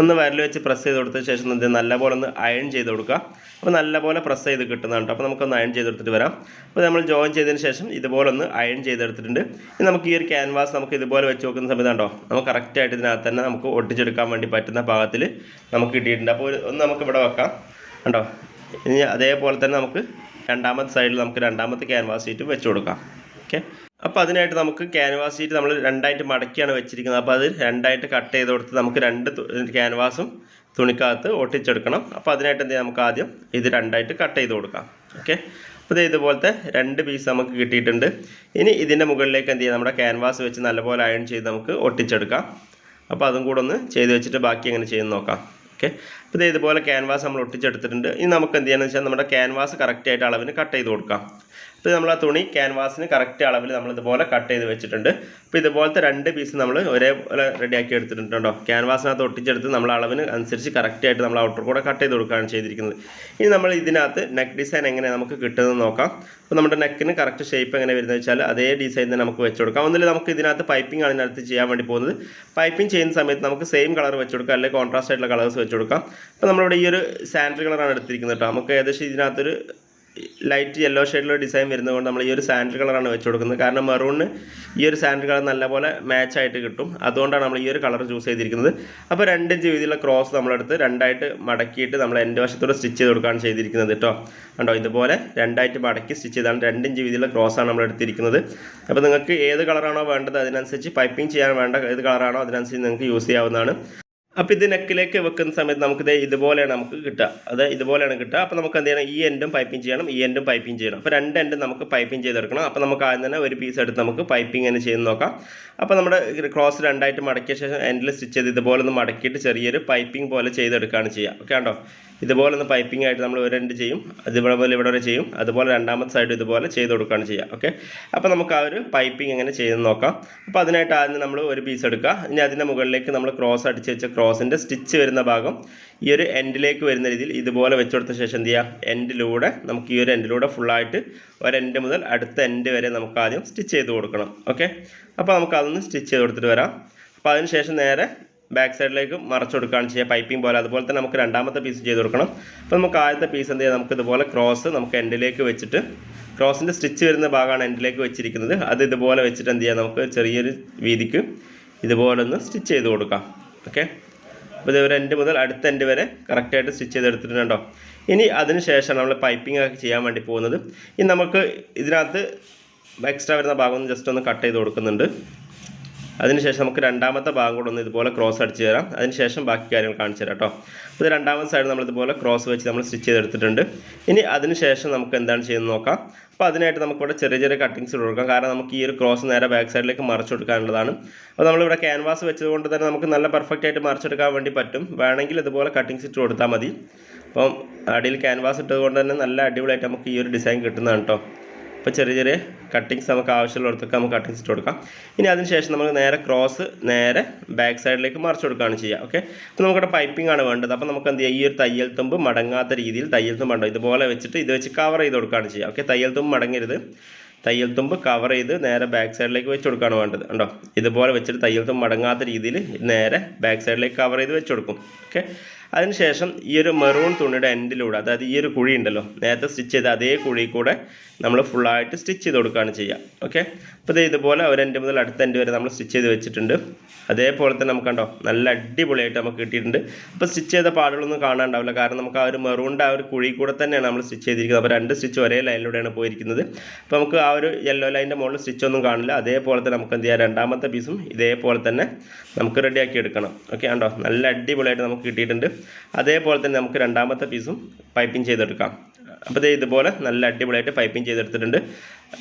ഒന്ന് വരൽ വെച്ച് പ്രസ് ചെയ്ത് കൊടുത്ത ശേഷം എന്ത് നല്ലപോലെ ഒന്ന് അയൺ ചെയ്ത് കൊടുക്കുക. അപ്പോൾ നല്ലപോലെ പ്രസ് ചെയ്ത് കിട്ടുന്നതാണ് അപ്പോൾ നമുക്കൊന്ന് അയൺ ചെയ്തെടുത്തിട്ട് വരാം. അപ്പോൾ നമ്മൾ ജോയിൻ ചെയ്തതിന് ശേഷം ഇതുപോലെ ഒന്ന് അയൺ ചെയ്തെടുത്തിട്ടുണ്ട്. ഇനി നമുക്ക് ഈ ഒരു ക്യാൻവാസ് നമുക്ക് ഇതുപോലെ വെച്ച് നോക്കുന്ന സമയത്ത് കണ്ടോ നമുക്ക് കറക്റ്റായിട്ട് ഇതിനകത്ത് തന്നെ നമുക്ക് ഒട്ടിച്ചെടുക്കാൻ വേണ്ടി പറ്റുന്ന ഭാഗത്തിൽ നമുക്ക് കിട്ടിയിട്ടുണ്ട്. അപ്പോൾ ഒന്ന് നമുക്ക് ഇവിടെ വെക്കാം. കണ്ടോ? ഇനി അതേപോലെ തന്നെ നമുക്ക് രണ്ടാമത്തെ സൈഡിൽ നമുക്ക് രണ്ടാമത്തെ ക്യാൻവാസ് ഷീറ്റ് വെച്ച് കൊടുക്കാം. ഓക്കെ അപ്പോൾ അതിനായിട്ട് നമുക്ക് ക്യാൻവാസ് ഷീറ്റ് നമ്മൾ രണ്ടായിട്ട് മടക്കിയാണ് വെച്ചിരിക്കുന്നത്. അപ്പോൾ അത് രണ്ടായിട്ട് കട്ട് ചെയ്ത് കൊടുത്ത് നമുക്ക് രണ്ട് ക്യാൻവാസും തുണിക്കകത്ത് ഒട്ടിച്ചെടുക്കണം. അപ്പോൾ അതിനായിട്ട് എന്ത് നമുക്ക് ആദ്യം ഇത് രണ്ടായിട്ട് കട്ട് ചെയ്ത് കൊടുക്കാം. ഓക്കെ അപ്പോൾ ഇത് ഇതുപോലത്തെ രണ്ട് പീസ് നമുക്ക് കിട്ടിയിട്ടുണ്ട്. ഇനി ഇതിന്റെ മുകളിലേക്ക് എന്ത് ചെയ്യാം നമ്മുടെ ക്യാൻവാസ് വെച്ച് നല്ലപോലെ അയൺ ചെയ്ത് നമുക്ക് ഒട്ടിച്ചെടുക്കാം. അപ്പോൾ അതും കൂടെ ഒന്ന് ചെയ്ത് വെച്ചിട്ട് ബാക്കി എങ്ങനെ ചെയ്യുന്ന നോക്കാം. ഓക്കെ അപ്പോൾ ഇതേ ഇതുപോലെ ക്യാൻവാസ് നമ്മൾ ഒട്ടിച്ചെടുത്തിട്ടുണ്ട്. ഇനി നമുക്ക് എന്ത് ചെയ്യണമെന്ന് വെച്ചാൽ നമ്മുടെ ക്യാൻവാസ് കറക്റ്റായിട്ട് അളവിന് കട്ട് ചെയ്ത് കൊടുക്കാം. ഇപ്പോൾ നമ്മൾ ആ തുണി ക്യാൻവാസിന് കറക്റ്റ് അളവിൽ നമ്മൾ ഇതുപോലെ കട്ട് ചെയ്ത് വെച്ചിട്ടുണ്ട്. അപ്പോൾ ഇതുപോലത്തെ രണ്ട് പീസ് നമ്മൾ ഒരേപോലെ റെഡിയാക്കി എടുത്തിട്ടുണ്ട്? കേട്ടോ ക്യാൻവാസിനകത്ത് ഒട്ടിച്ചെടുത്ത് നമ്മൾ അളവിന് അനുസരിച്ച് കറക്റ്റായിട്ട് നമ്മൾ ഔട്ടർ കൂടെ കട്ട് ചെയ്ത് കൊടുക്കുകയാണ് ചെയ്തിരിക്കുന്നത്. ഇനി നമ്മൾ ഇതിനകത്ത് നെക്ക് ഡിസൈൻ എങ്ങനെ നമുക്ക് കിട്ടുന്നത് നോക്കാം. അപ്പോൾ നമ്മുടെ നെക്കിന് കറക്റ്റ് ഷേപ്പ് എങ്ങനെ വരുന്നത് വെച്ചാൽ അതേ ഡിസൈൻ തന്നെ നമുക്ക് വെച്ച് കൊടുക്കാം. ഒന്നിൽ നമുക്ക് ഇതിനകത്ത് പൈപ്പിംഗ് ആണ് ഇതിനകത്ത് ചെയ്യാൻ വേണ്ടി പോകുന്നത്. പൈപ്പിംഗ് ചെയ്യുന്ന സമയത്ത് നമുക്ക് സെയിം കളർ വെച്ച് കൊടുക്കാം. അല്ലെങ്കിൽ കോൺട്രാസ്റ്റ് ആയിട്ടുള്ള കളേഴ്സ് വെച്ച് കൊടുക്കാം. അപ്പോൾ നമ്മളിവിടെ ഈ ഒരു സാൻഡൽ കളറാണ് എടുത്തിരിക്കുന്നത് കേട്ടോ. നമുക്ക് ഏകദേശം ഇതിനകത്തൊരു ലൈറ്റ് യെല്ലോ ഷെയ്ഡിലുള്ള ഡിസൈൻ വരുന്നതുകൊണ്ട് നമ്മൾ ഈ ഒരു സാൻഡൽ കളറാണ് വെച്ച് കൊടുക്കുന്നത്. കാരണം മെറൂണിന് ഈ ഒരു സാൻഡൽ കളർ നല്ലപോലെ മാച്ച് ആയിട്ട് കിട്ടും. അതുകൊണ്ടാണ് നമ്മൾ ഈ ഒരു കളർ ചൂസ് ചെയ്തിരിക്കുന്നത്. അപ്പോൾ രണ്ടിഞ്ച് വീതിയിലുള്ള ക്രോസ് നമ്മളെടുത്ത് രണ്ടായിട്ട് മടക്കിയിട്ട് നമ്മൾ എന്റെ വശത്തോടെ സ്റ്റിച്ച് ചെയ്ത് കൊടുക്കുകയാണ് ചെയ്തിരിക്കുന്നത് കേട്ടോ. കണ്ടോ ഇതുപോലെ രണ്ടായിട്ട് മടക്കി സ്റ്റിച്ച് ചെയ്താണ് രണ്ടിഞ്ച് വീതിയിലുള്ള ക്രോസാണ് നമ്മൾ എടുത്തിരിക്കുന്നത്. അപ്പോൾ നിങ്ങൾക്ക് ഏത് കളറാണോ വേണ്ടത് അതിനനുസരിച്ച് പൈപ്പിംഗ് ചെയ്യാൻ വേണ്ട ഏത് കളറാണോ അതിനനുസരിച്ച് നിങ്ങൾക്ക് യൂസ് ചെയ്യാവുന്നതാണ്. അപ്പോൾ ഇത് നെക്കിലേക്ക് വെക്കുന്ന സമയത്ത് നമുക്ക് ദേ ഇതുപോലെയാണ് നമുക്ക് കിട്ടുക. അത് ഇതുപോലെയാണ് കിട്ടുക. അപ്പോൾ നമുക്ക് എന്ത് ചെയ്യണം? ഈ എൻഡും പൈപ്പിംഗ് ചെയ്യണം. ഈ എൻഡും പൈപ്പിംഗ് ചെയ്യണം. അപ്പോൾ രണ്ട് എൻഡും നമുക്ക് പൈപ്പിംഗ് ചെയ്തെടുക്കണം. അപ്പോൾ നമുക്ക് ആദ്യം തന്നെ ഒരു പീസ് എടുത്ത് നമുക്ക് പൈപ്പിംഗ് തന്നെ ചെയ്ത് നോക്കാം. അപ്പോൾ നമ്മുടെ ക്രോസ് രണ്ടായിട്ട് മടക്കിയ ശേഷം എൻഡിൽ സ്റ്റിച്ച് ചെയ്ത് ഇതുപോലെ ഒന്ന് മടക്കിയിട്ട് ചെറിയൊരു പൈപ്പിംഗ് പോലെ ചെയ്തെടുക്കുകയാണ് ചെയ്യുക. ഓക്കെ ഉണ്ടോ ഇതുപോലെ ഒന്ന് പൈപ്പിംഗ് ആയിട്ട് നമ്മൾ ഒരു എൻഡ് ചെയ്യും. അതുപോലെ പോലെ ഇവിടെ വരെ ചെയ്യും. അതുപോലെ രണ്ടാമത്തെ സൈഡ് ഇതുപോലെ ചെയ്ത് കൊടുക്കുകയാണ് ചെയ്യുക. ഓക്കെ അപ്പോൾ നമുക്ക് ആ ഒരു പൈപ്പിംഗ് എങ്ങനെ ചെയ്തെന്ന് നോക്കാം. അപ്പോൾ അതിനായിട്ട് ആദ്യം നമ്മൾ ഒരു പീസ് എടുക്കുക. ഇനി അതിന്റെ മുകളിലേക്ക് നമ്മൾ ക്രോസ് അടിച്ച് വെച്ച ക്രോസിന്റെ സ്റ്റിച്ച് വരുന്ന ഭാഗം ഈ ഒരു എൻഡിലേക്ക് വരുന്ന രീതിയിൽ ഇതുപോലെ വെച്ച് കൊടുത്ത ശേഷം എന്ത് ചെയ്യുക? എൻഡിലൂടെ നമുക്ക് ഈ ഒരു എൻഡിലൂടെ ഫുള്ളായിട്ട് ഒരു എൻഡ് മുതൽ അടുത്ത എൻഡ് വരെ നമുക്ക് ആദ്യം സ്റ്റിച്ച് ചെയ്ത് കൊടുക്കണം. ഓക്കെ അപ്പോൾ നമുക്ക് അതൊന്ന് സ്റ്റിച്ച് ചെയ്ത് കൊടുത്തിട്ട് വരാം. അപ്പോൾ അതിന് ശേഷം നേരെ ബാക്ക് സൈഡിലേക്ക് മറച്ചു കൊടുക്കുകയാണ് ചെയ്യുക. പൈപ്പിംഗ് പോലെ അതുപോലെ തന്നെ നമുക്ക് രണ്ടാമത്തെ പീസ് ചെയ്ത് കൊടുക്കണം. അപ്പോൾ നമുക്ക് ആദ്യത്തെ പീസ് എന്ത് ചെയ്യാം നമുക്ക് ഇതുപോലെ ക്രോസ് നമുക്ക് എൻഡിലേക്ക് വെച്ചിട്ട് ക്രോസിന്റെ സ്റ്റിച്ച് വരുന്ന ഭാഗമാണ് എൻഡിലേക്ക് വെച്ചിരിക്കുന്നത്. അത് ഇതുപോലെ വെച്ചിട്ട് എന്ത് ചെയ്യാം? നമുക്ക് ചെറിയൊരു വീതിക്ക് ഇതുപോലെ ഒന്ന് സ്റ്റിച്ച് ചെയ്ത് കൊടുക്കാം. ഓക്കെ അപ്പോൾ ഇതൊരു എൻഡ് മുതൽ അടുത്ത എൻഡ് വരെ കറക്റ്റായിട്ട് സ്റ്റിച്ച് ചെയ്തെടുത്തിട്ടുണ്ടോ ഇനി അതിന് ശേഷം നമ്മൾ പൈപ്പിംഗ് ഒക്കെ ചെയ്യാൻ വേണ്ടി പോകുന്നത്. ഇനി നമുക്ക് ഇതിനകത്ത് എക്സ്ട്രാ വരുന്ന ഭാഗം ജസ്റ്റ് ഒന്ന് കട്ട് ചെയ്ത് കൊടുക്കുന്നുണ്ട്. അതിനുശേഷം നമുക്ക് രണ്ടാമത്തെ ഭാഗം കൂടെ ഒന്ന് ഇതുപോലെ ക്രോസ് അടിച്ച് തരാം. അതിനുശേഷം ബാക്കി കാര്യങ്ങൾ കാണിച്ചു തരാം കേട്ടോ. അപ്പോൾ രണ്ടാമത്തെ സൈഡ് നമ്മൾ ഇതുപോലെ ക്രോസ് വെച്ച് നമ്മൾ സ്റ്റിച്ച് ചെയ്തെടുത്തിട്ടുണ്ട്. ഇനി അതിനുശേഷം നമുക്ക് എന്താണ് ചെയ്യുന്നത് നോക്കാം. അപ്പോൾ അതിനായിട്ട് നമുക്കിവിടെ ചെറിയ ചെറിയ കട്ടിങ്സ് ഇട്ട് കൊടുക്കാം. കാരണം നമുക്ക് ഈ ഒരു ക്രോസ് നേരെ ബാക്ക് സൈഡിലേക്ക് മറിച്ച് കൊടുക്കാനുള്ളതാണ്. അപ്പോൾ നമ്മളിവിടെ ക്യാൻവാസ് വെച്ചതുകൊണ്ട് തന്നെ നമുക്ക് നല്ല പെർഫെക്റ്റ് ആയിട്ട് മറിച്ചെടുക്കാൻ വേണ്ടി പറ്റും. വേണമെങ്കിൽ ഇതുപോലെ കട്ടിങ്സ് ഇട്ട് കൊടുത്താൽ മതി. അപ്പം അടിയിൽ ക്യാൻവാസ് ഇട്ടതുകൊണ്ട് തന്നെ നല്ല അടിപൊളിയായിട്ട് നമുക്ക് ഈ ഒരു ഡിസൈൻ കിട്ടുന്നതാണ് കേട്ടോ. അപ്പോൾ ചെറിയ ചെറിയ കട്ടിങ്സ് നമുക്ക് ആവശ്യമുള്ളിടത്തൊക്കെ നമുക്ക് കട്ടിങ്സ് ഇട്ട് കൊടുക്കാം. ഇനി അതിനുശേഷം നമുക്ക് നേരെ ക്രോസ് നേരെ ബാക്ക് സൈഡിലേക്ക് മറിച്ച് കൊടുക്കുകയാണ് ചെയ്യുക ഓക്കെ അപ്പോൾ നമുക്കിവിടെ പൈപ്പിംഗ് ആണ് വേണ്ടത്. അപ്പോൾ നമുക്ക് എന്ത് ചെയ്യാം? ഈ ഒരു തയ്യൽ തുമ്പ് മടങ്ങാത്ത രീതിയിൽ തയ്യൽ തുമ്പ് ഉണ്ടോ? ഇതുപോലെ വെച്ചിട്ട് ഇത് വെച്ച് കവർ ചെയ്ത് കൊടുക്കുകയാണ് ചെയ്യുക ഓക്കെ തയ്യൽ തുമ്പ് മടങ്ങരുത്. തയ്യൽ തുമ്പ് കവർ ചെയ്ത് നേരെ ബാക്ക് സൈഡിലേക്ക് വെച്ച് കൊടുക്കുകയാണ് വേണ്ടത് ഉണ്ടോ? ഇതുപോലെ വെച്ചിട്ട് തയ്യൽ തുമ്പ് മടങ്ങാത്ത രീതിയിൽ നേരെ ബാക്ക് സൈഡിലേക്ക് കവർ ചെയ്ത് വെച്ച് കൊടുക്കും ഓക്കെ അതിനുശേഷം ഈ ഒരു മെറൂൺ തുണിയുടെ എൻഡിലൂടെ അതായത് ഈ ഒരു കുഴി ഉണ്ടല്ലോ നേരത്തെ സ്റ്റിച്ച് ചെയ്ത അതേ കുഴി കൂടെ നമ്മൾ ഫുള്ളായിട്ട് സ്റ്റിച്ച് ചെയ്ത് കൊടുക്കുകയാണ് ചെയ്യുക ഓക്കെ അപ്പോൾ ഇത് ഇതുപോലെ ഒരു എൻഡ് മുതൽ അടുത്ത എൻഡ് വരെ നമ്മൾ സ്റ്റിച്ച് ചെയ്ത് വെച്ചിട്ടുണ്ട്. അതേപോലെ തന്നെ നമുക്ക് കണ്ടോ നല്ല അടിപൊളിയായിട്ട് നമുക്ക് കിട്ടിയിട്ടുണ്ട്. അപ്പോൾ സ്റ്റിച്ച് ചെയ്ത പാടുകളൊന്നും കാണാണ്ടാവില്ല. കാരണം നമുക്ക് ആ ഒരു മെറൂണിന്റെ ആ ഒരു കുഴി കൂടെ തന്നെയാണ് നമ്മൾ സ്റ്റിച്ച് ചെയ്തിരിക്കുന്നത്. അപ്പോൾ രണ്ട് സ്റ്റിച്ച് ഒരേ ലൈനിലൂടെയാണ് പോയിരിക്കുന്നത്. അപ്പോൾ നമുക്ക് ആ ഒരു യെല്ലോ ലൈനിന്റെ മുകളിൽ സ്റ്റിച്ച് ഒന്നും കാണില്ല. അതേപോലെ തന്നെ നമുക്ക് എന്ത് ചെയ്യാം രണ്ടാമത്തെ പീസും ഇതേപോലെ തന്നെ നമുക്ക് റെഡിയാക്കി എടുക്കണം. ഓക്കെ ആണ്ടോ നല്ല അടിപൊളിയായിട്ട് നമുക്ക് കിട്ടിയിട്ടുണ്ട്. അതേപോലെ തന്നെ നമുക്ക് രണ്ടാമത്തെ പീസും പൈപ്പിംഗ് ചെയ്തെടുക്കാം. അപ്പോൾ ഇതുപോലെ നല്ല അടിപൊളിയായിട്ട് പൈപ്പിംഗ് ചെയ്തെടുത്തിട്ടുണ്ട്.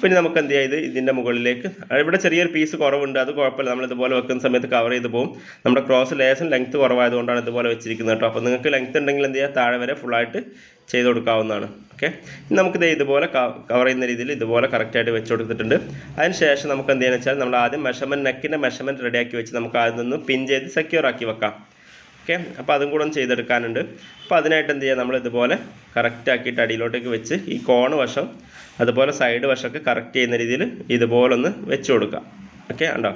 പിന്നെ നമുക്ക് എന്ത് ചെയ്യാം? ഇത് ഇതിന്റെ മുകളിലേക്ക് ഇവിടെ ചെറിയൊരു പീസ് കുറവുണ്ട്. അത് കുഴപ്പമില്ല. നമ്മൾ ഇതുപോലെ വെക്കുന്ന സമയത്ത് കവർ ചെയ്ത് പോകും നമ്മുടെ ക്രോസ് ലേശം ലെങ്ത്ത് കുറവായതുകൊണ്ടാണ് ഇതുപോലെ വെച്ചിരിക്കുന്നത് കേട്ടോ. അപ്പോൾ നിങ്ങൾക്ക് ലെങ്ത്ത് ഉണ്ടെങ്കിൽ എന്ത് ചെയ്യുക താഴെ വരെ ഫുള്ളായിട്ട് ചെയ്ത് കൊടുക്കാവുന്നതാണ്. ഓക്കെ ഇനി നമുക്ക് ദേ ഇതുപോലെ കവർ ചെയ്യുന്ന രീതിയിൽ ഇതുപോലെ കറക്റ്റായിട്ട് വെച്ച് കൊടുത്തിട്ടുണ്ട്. അതിന് ശേഷം നമുക്ക് എന്ത് ചെയ്യാന്ന് വെച്ചാൽ നമ്മൾ ആദ്യം മെഷർമെന്റ് നെക്കിന്റെ മെഷർമെന്റ് റെഡിയാക്കി വെച്ച് നമുക്ക് ആദ്യം നിന്ന് പിൻ ചെയ്ത് സെക്യൂർ ആക്കി വെക്കാം. ഓക്കെ അപ്പോൾ അതും കൂടെ ചെയ്തെടുക്കാനുണ്ട്. അപ്പോൾ അതിനായിട്ട് എന്ത് ചെയ്യുക നമ്മൾ ഇതുപോലെ കറക്റ്റ് ആക്കിയിട്ട് അടിയിലോട്ടേക്ക് വെച്ച് ഈ കോണ് വശം അതുപോലെ സൈഡ് വശമൊക്കെ കറക്റ്റ് ചെയ്യുന്ന രീതിയിൽ ഇതുപോലെ ഒന്ന് വെച്ച് കൊടുക്കുക. ഓക്കെ ഉണ്ടോ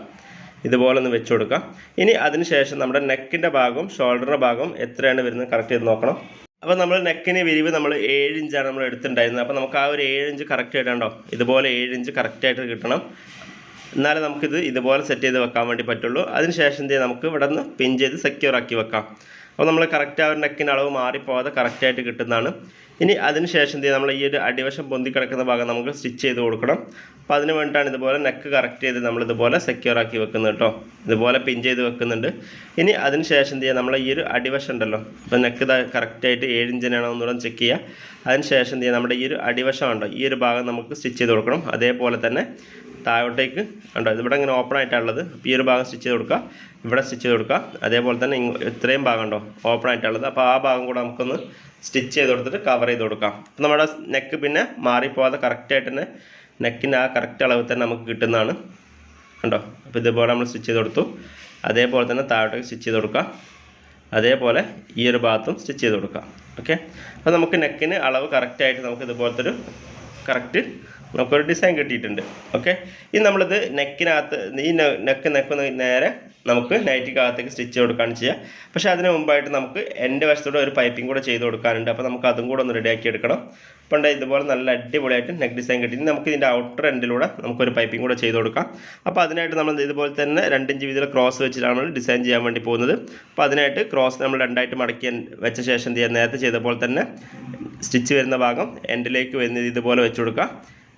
ഇതുപോലെ ഒന്ന് വെച്ച് കൊടുക്കുക. ഇനി അതിന് ശേഷം നമ്മുടെ നെക്കിന്റെ ഭാഗവും ഷോൾഡറിന്റെ ഭാഗവും എത്രയാണ് വരുന്നത് കറക്റ്റ് ചെയ്ത് നോക്കണം. അപ്പോൾ നമ്മൾ നെക്കിന് വിരിവ് നമ്മൾ ഏഴ് ഇഞ്ചാണ് നമ്മൾ എടുത്തിട്ടുണ്ടായിരുന്നത്. അപ്പോൾ നമുക്ക് ആ ഒരു ഏഴ് ഇഞ്ച് കറക്റ്റ് ആയിട്ടുണ്ടോ ഇതുപോലെ ഏഴ് ഇഞ്ച് കറക്റ്റായിട്ട് കിട്ടണം. എന്നാലേ നമുക്കിത് ഇതുപോലെ സെറ്റ് ചെയ്ത് വെക്കാൻ വേണ്ടി പറ്റുള്ളൂ. അതിനുശേഷം എന്ത് നമുക്ക് ഇവിടെ നിന്ന് പിൻ ചെയ്ത് സെക്യൂർ ആക്കി വെക്കാം. അപ്പോൾ നമ്മൾ കറക്റ്റ് ആ ഒരു നെക്കിന്റെ അളവ് മാറിപ്പോകാതെ കറക്റ്റായിട്ട് കിട്ടുന്നതാണ്. ഇനി അതിനുശേഷം എന്ത് നമ്മൾ ഈ ഒരു അടിവശം പൊന്തി കിടക്കുന്ന ഭാഗം നമുക്ക് സ്റ്റിച്ച് ചെയ്ത് കൊടുക്കണം. അപ്പോൾ അതിന് വേണ്ടിയിട്ടാണ് ഇതുപോലെ നെക്ക് കറക്റ്റ് ചെയ്ത് നമ്മൾ ഇതുപോലെ സെക്യൂർ ആക്കി വെക്കുന്നത് കേട്ടോ. ഇതുപോലെ പിൻ ചെയ്ത് വെക്കുന്നുണ്ട്. ഇനി അതിനുശേഷം എന്ത് ചെയ്യുക നമ്മൾ ഈ ഒരു അടിവശം ഉണ്ടല്ലോ. അപ്പോൾ നെക്ക് കറക്റ്റായിട്ട് ഏഴ് ഇഞ്ചിനാണോ എന്നുള്ളത് ചെക്ക് ചെയ്യുക. അതിനുശേഷം എന്ത് ചെയ്യുക നമ്മുടെ ഈ ഒരു അടിവശം ഉണ്ടോ ഈ ഒരു ഭാഗം നമുക്ക് സ്റ്റിച്ച് ചെയ്ത് കൊടുക്കണം. അതേപോലെ തന്നെ താഴോട്ടേക്ക് കണ്ടോ ഇവിടെ ഇങ്ങനെ ഓപ്പൺ ആയിട്ടുള്ളത് അപ്പോൾ ഈ ഒരു ഭാഗം സ്റ്റിച്ച് ചെയ്ത് കൊടുക്കുക. ഇവിടെ സ്റ്റിച്ച് ചെയ്ത് കൊടുക്കുക. അതേപോലെ തന്നെ ഇത്രയും ഭാഗം ഉണ്ടോ ഓപ്പൺ ആയിട്ടുള്ളത് അപ്പോൾ ആ ഭാഗം കൂടെ നമുക്കൊന്ന് സ്റ്റിച്ച് ചെയ്ത് കൊടുത്തിട്ട് കവർ ചെയ്ത് കൊടുക്കാം. അപ്പോൾ നമ്മുടെ നെക്ക് പിന്നെ മാറിപ്പോകാതെ കറക്റ്റായിട്ട് തന്നെ നെക്കിന്റെ ആ കറക്റ്റ് അളവിൽ തന്നെ നമുക്ക് കിട്ടുന്നതാണ്. കണ്ടോ അപ്പോൾ ഇതുപോലെ നമ്മൾ സ്റ്റിച്ച് ചെയ്ത് കൊടുത്തു. അതേപോലെ തന്നെ താഴോട്ടേക്ക് സ്റ്റിച്ച് ചെയ്ത് കൊടുക്കുക. അതേപോലെ ഈ ഒരു ഭാഗത്തും സ്റ്റിച്ച് ചെയ്ത് കൊടുക്കുക. ഓക്കെ അപ്പോൾ നമുക്ക് നെക്കിന് അളവ് കറക്റ്റായിട്ട് നമുക്ക് ഇതുപോലത്തെ ഒരു കറക്റ്റ് നമുക്കൊരു ഡിസൈൻ കിട്ടിയിട്ടുണ്ട്. ഓക്കെ ഇനി നമ്മളിത് നെക്കിനകത്ത് ഈ നെക്ക് നെക്ക് നേരെ നമുക്ക് നൈറ്റിക്കകത്തേക്ക് സ്റ്റിച്ച് കൊടുക്കുകയാണ് ചെയ്യുക പക്ഷേ അതിന് മുമ്പായിട്ട് നമുക്ക് എന്റെ വശത്തോടെ ഒരു പൈപ്പിംഗ് കൂടെ ചെയ്ത് കൊടുക്കാനുണ്ട്. അപ്പോൾ നമുക്ക് അതും കൂടെ ഒന്ന് റെഡിയാക്കി എടുക്കണം. പണ്ട് ഇതുപോലെ നല്ല അടിപൊളിയായിട്ട് നെക്ക് ഡിസൈൻ കിട്ടി. നമുക്ക് ഇതിന്റെ ഔട്ടർ എൻഡിലൂടെ നമുക്കൊരു പൈപ്പിംഗ് കൂടെ ചെയ്ത് കൊടുക്കാം. അപ്പോൾ അതിനായിട്ട് നമ്മൾ ഇതുപോലെ തന്നെ രണ്ടിഞ്ച് വീതിയിൽ ക്രോസ് വെച്ചിട്ടാണ് നമ്മൾ ഡിസൈൻ ചെയ്യാൻ വേണ്ടി പോകുന്നത്. അപ്പോൾ അതിനായിട്ട് ക്രോസ് നമ്മൾ രണ്ടായിട്ട് മടക്കി വെച്ച ശേഷം ചെയ്യാൻ നേരത്തെ ചെയ്ത പോലെ തന്നെ സ്റ്റിച്ച് വരുന്ന ഭാഗം എൻഡിലേക്ക് വരുന്നത് ഇതുപോലെ വെച്ച് കൊടുക്കുക.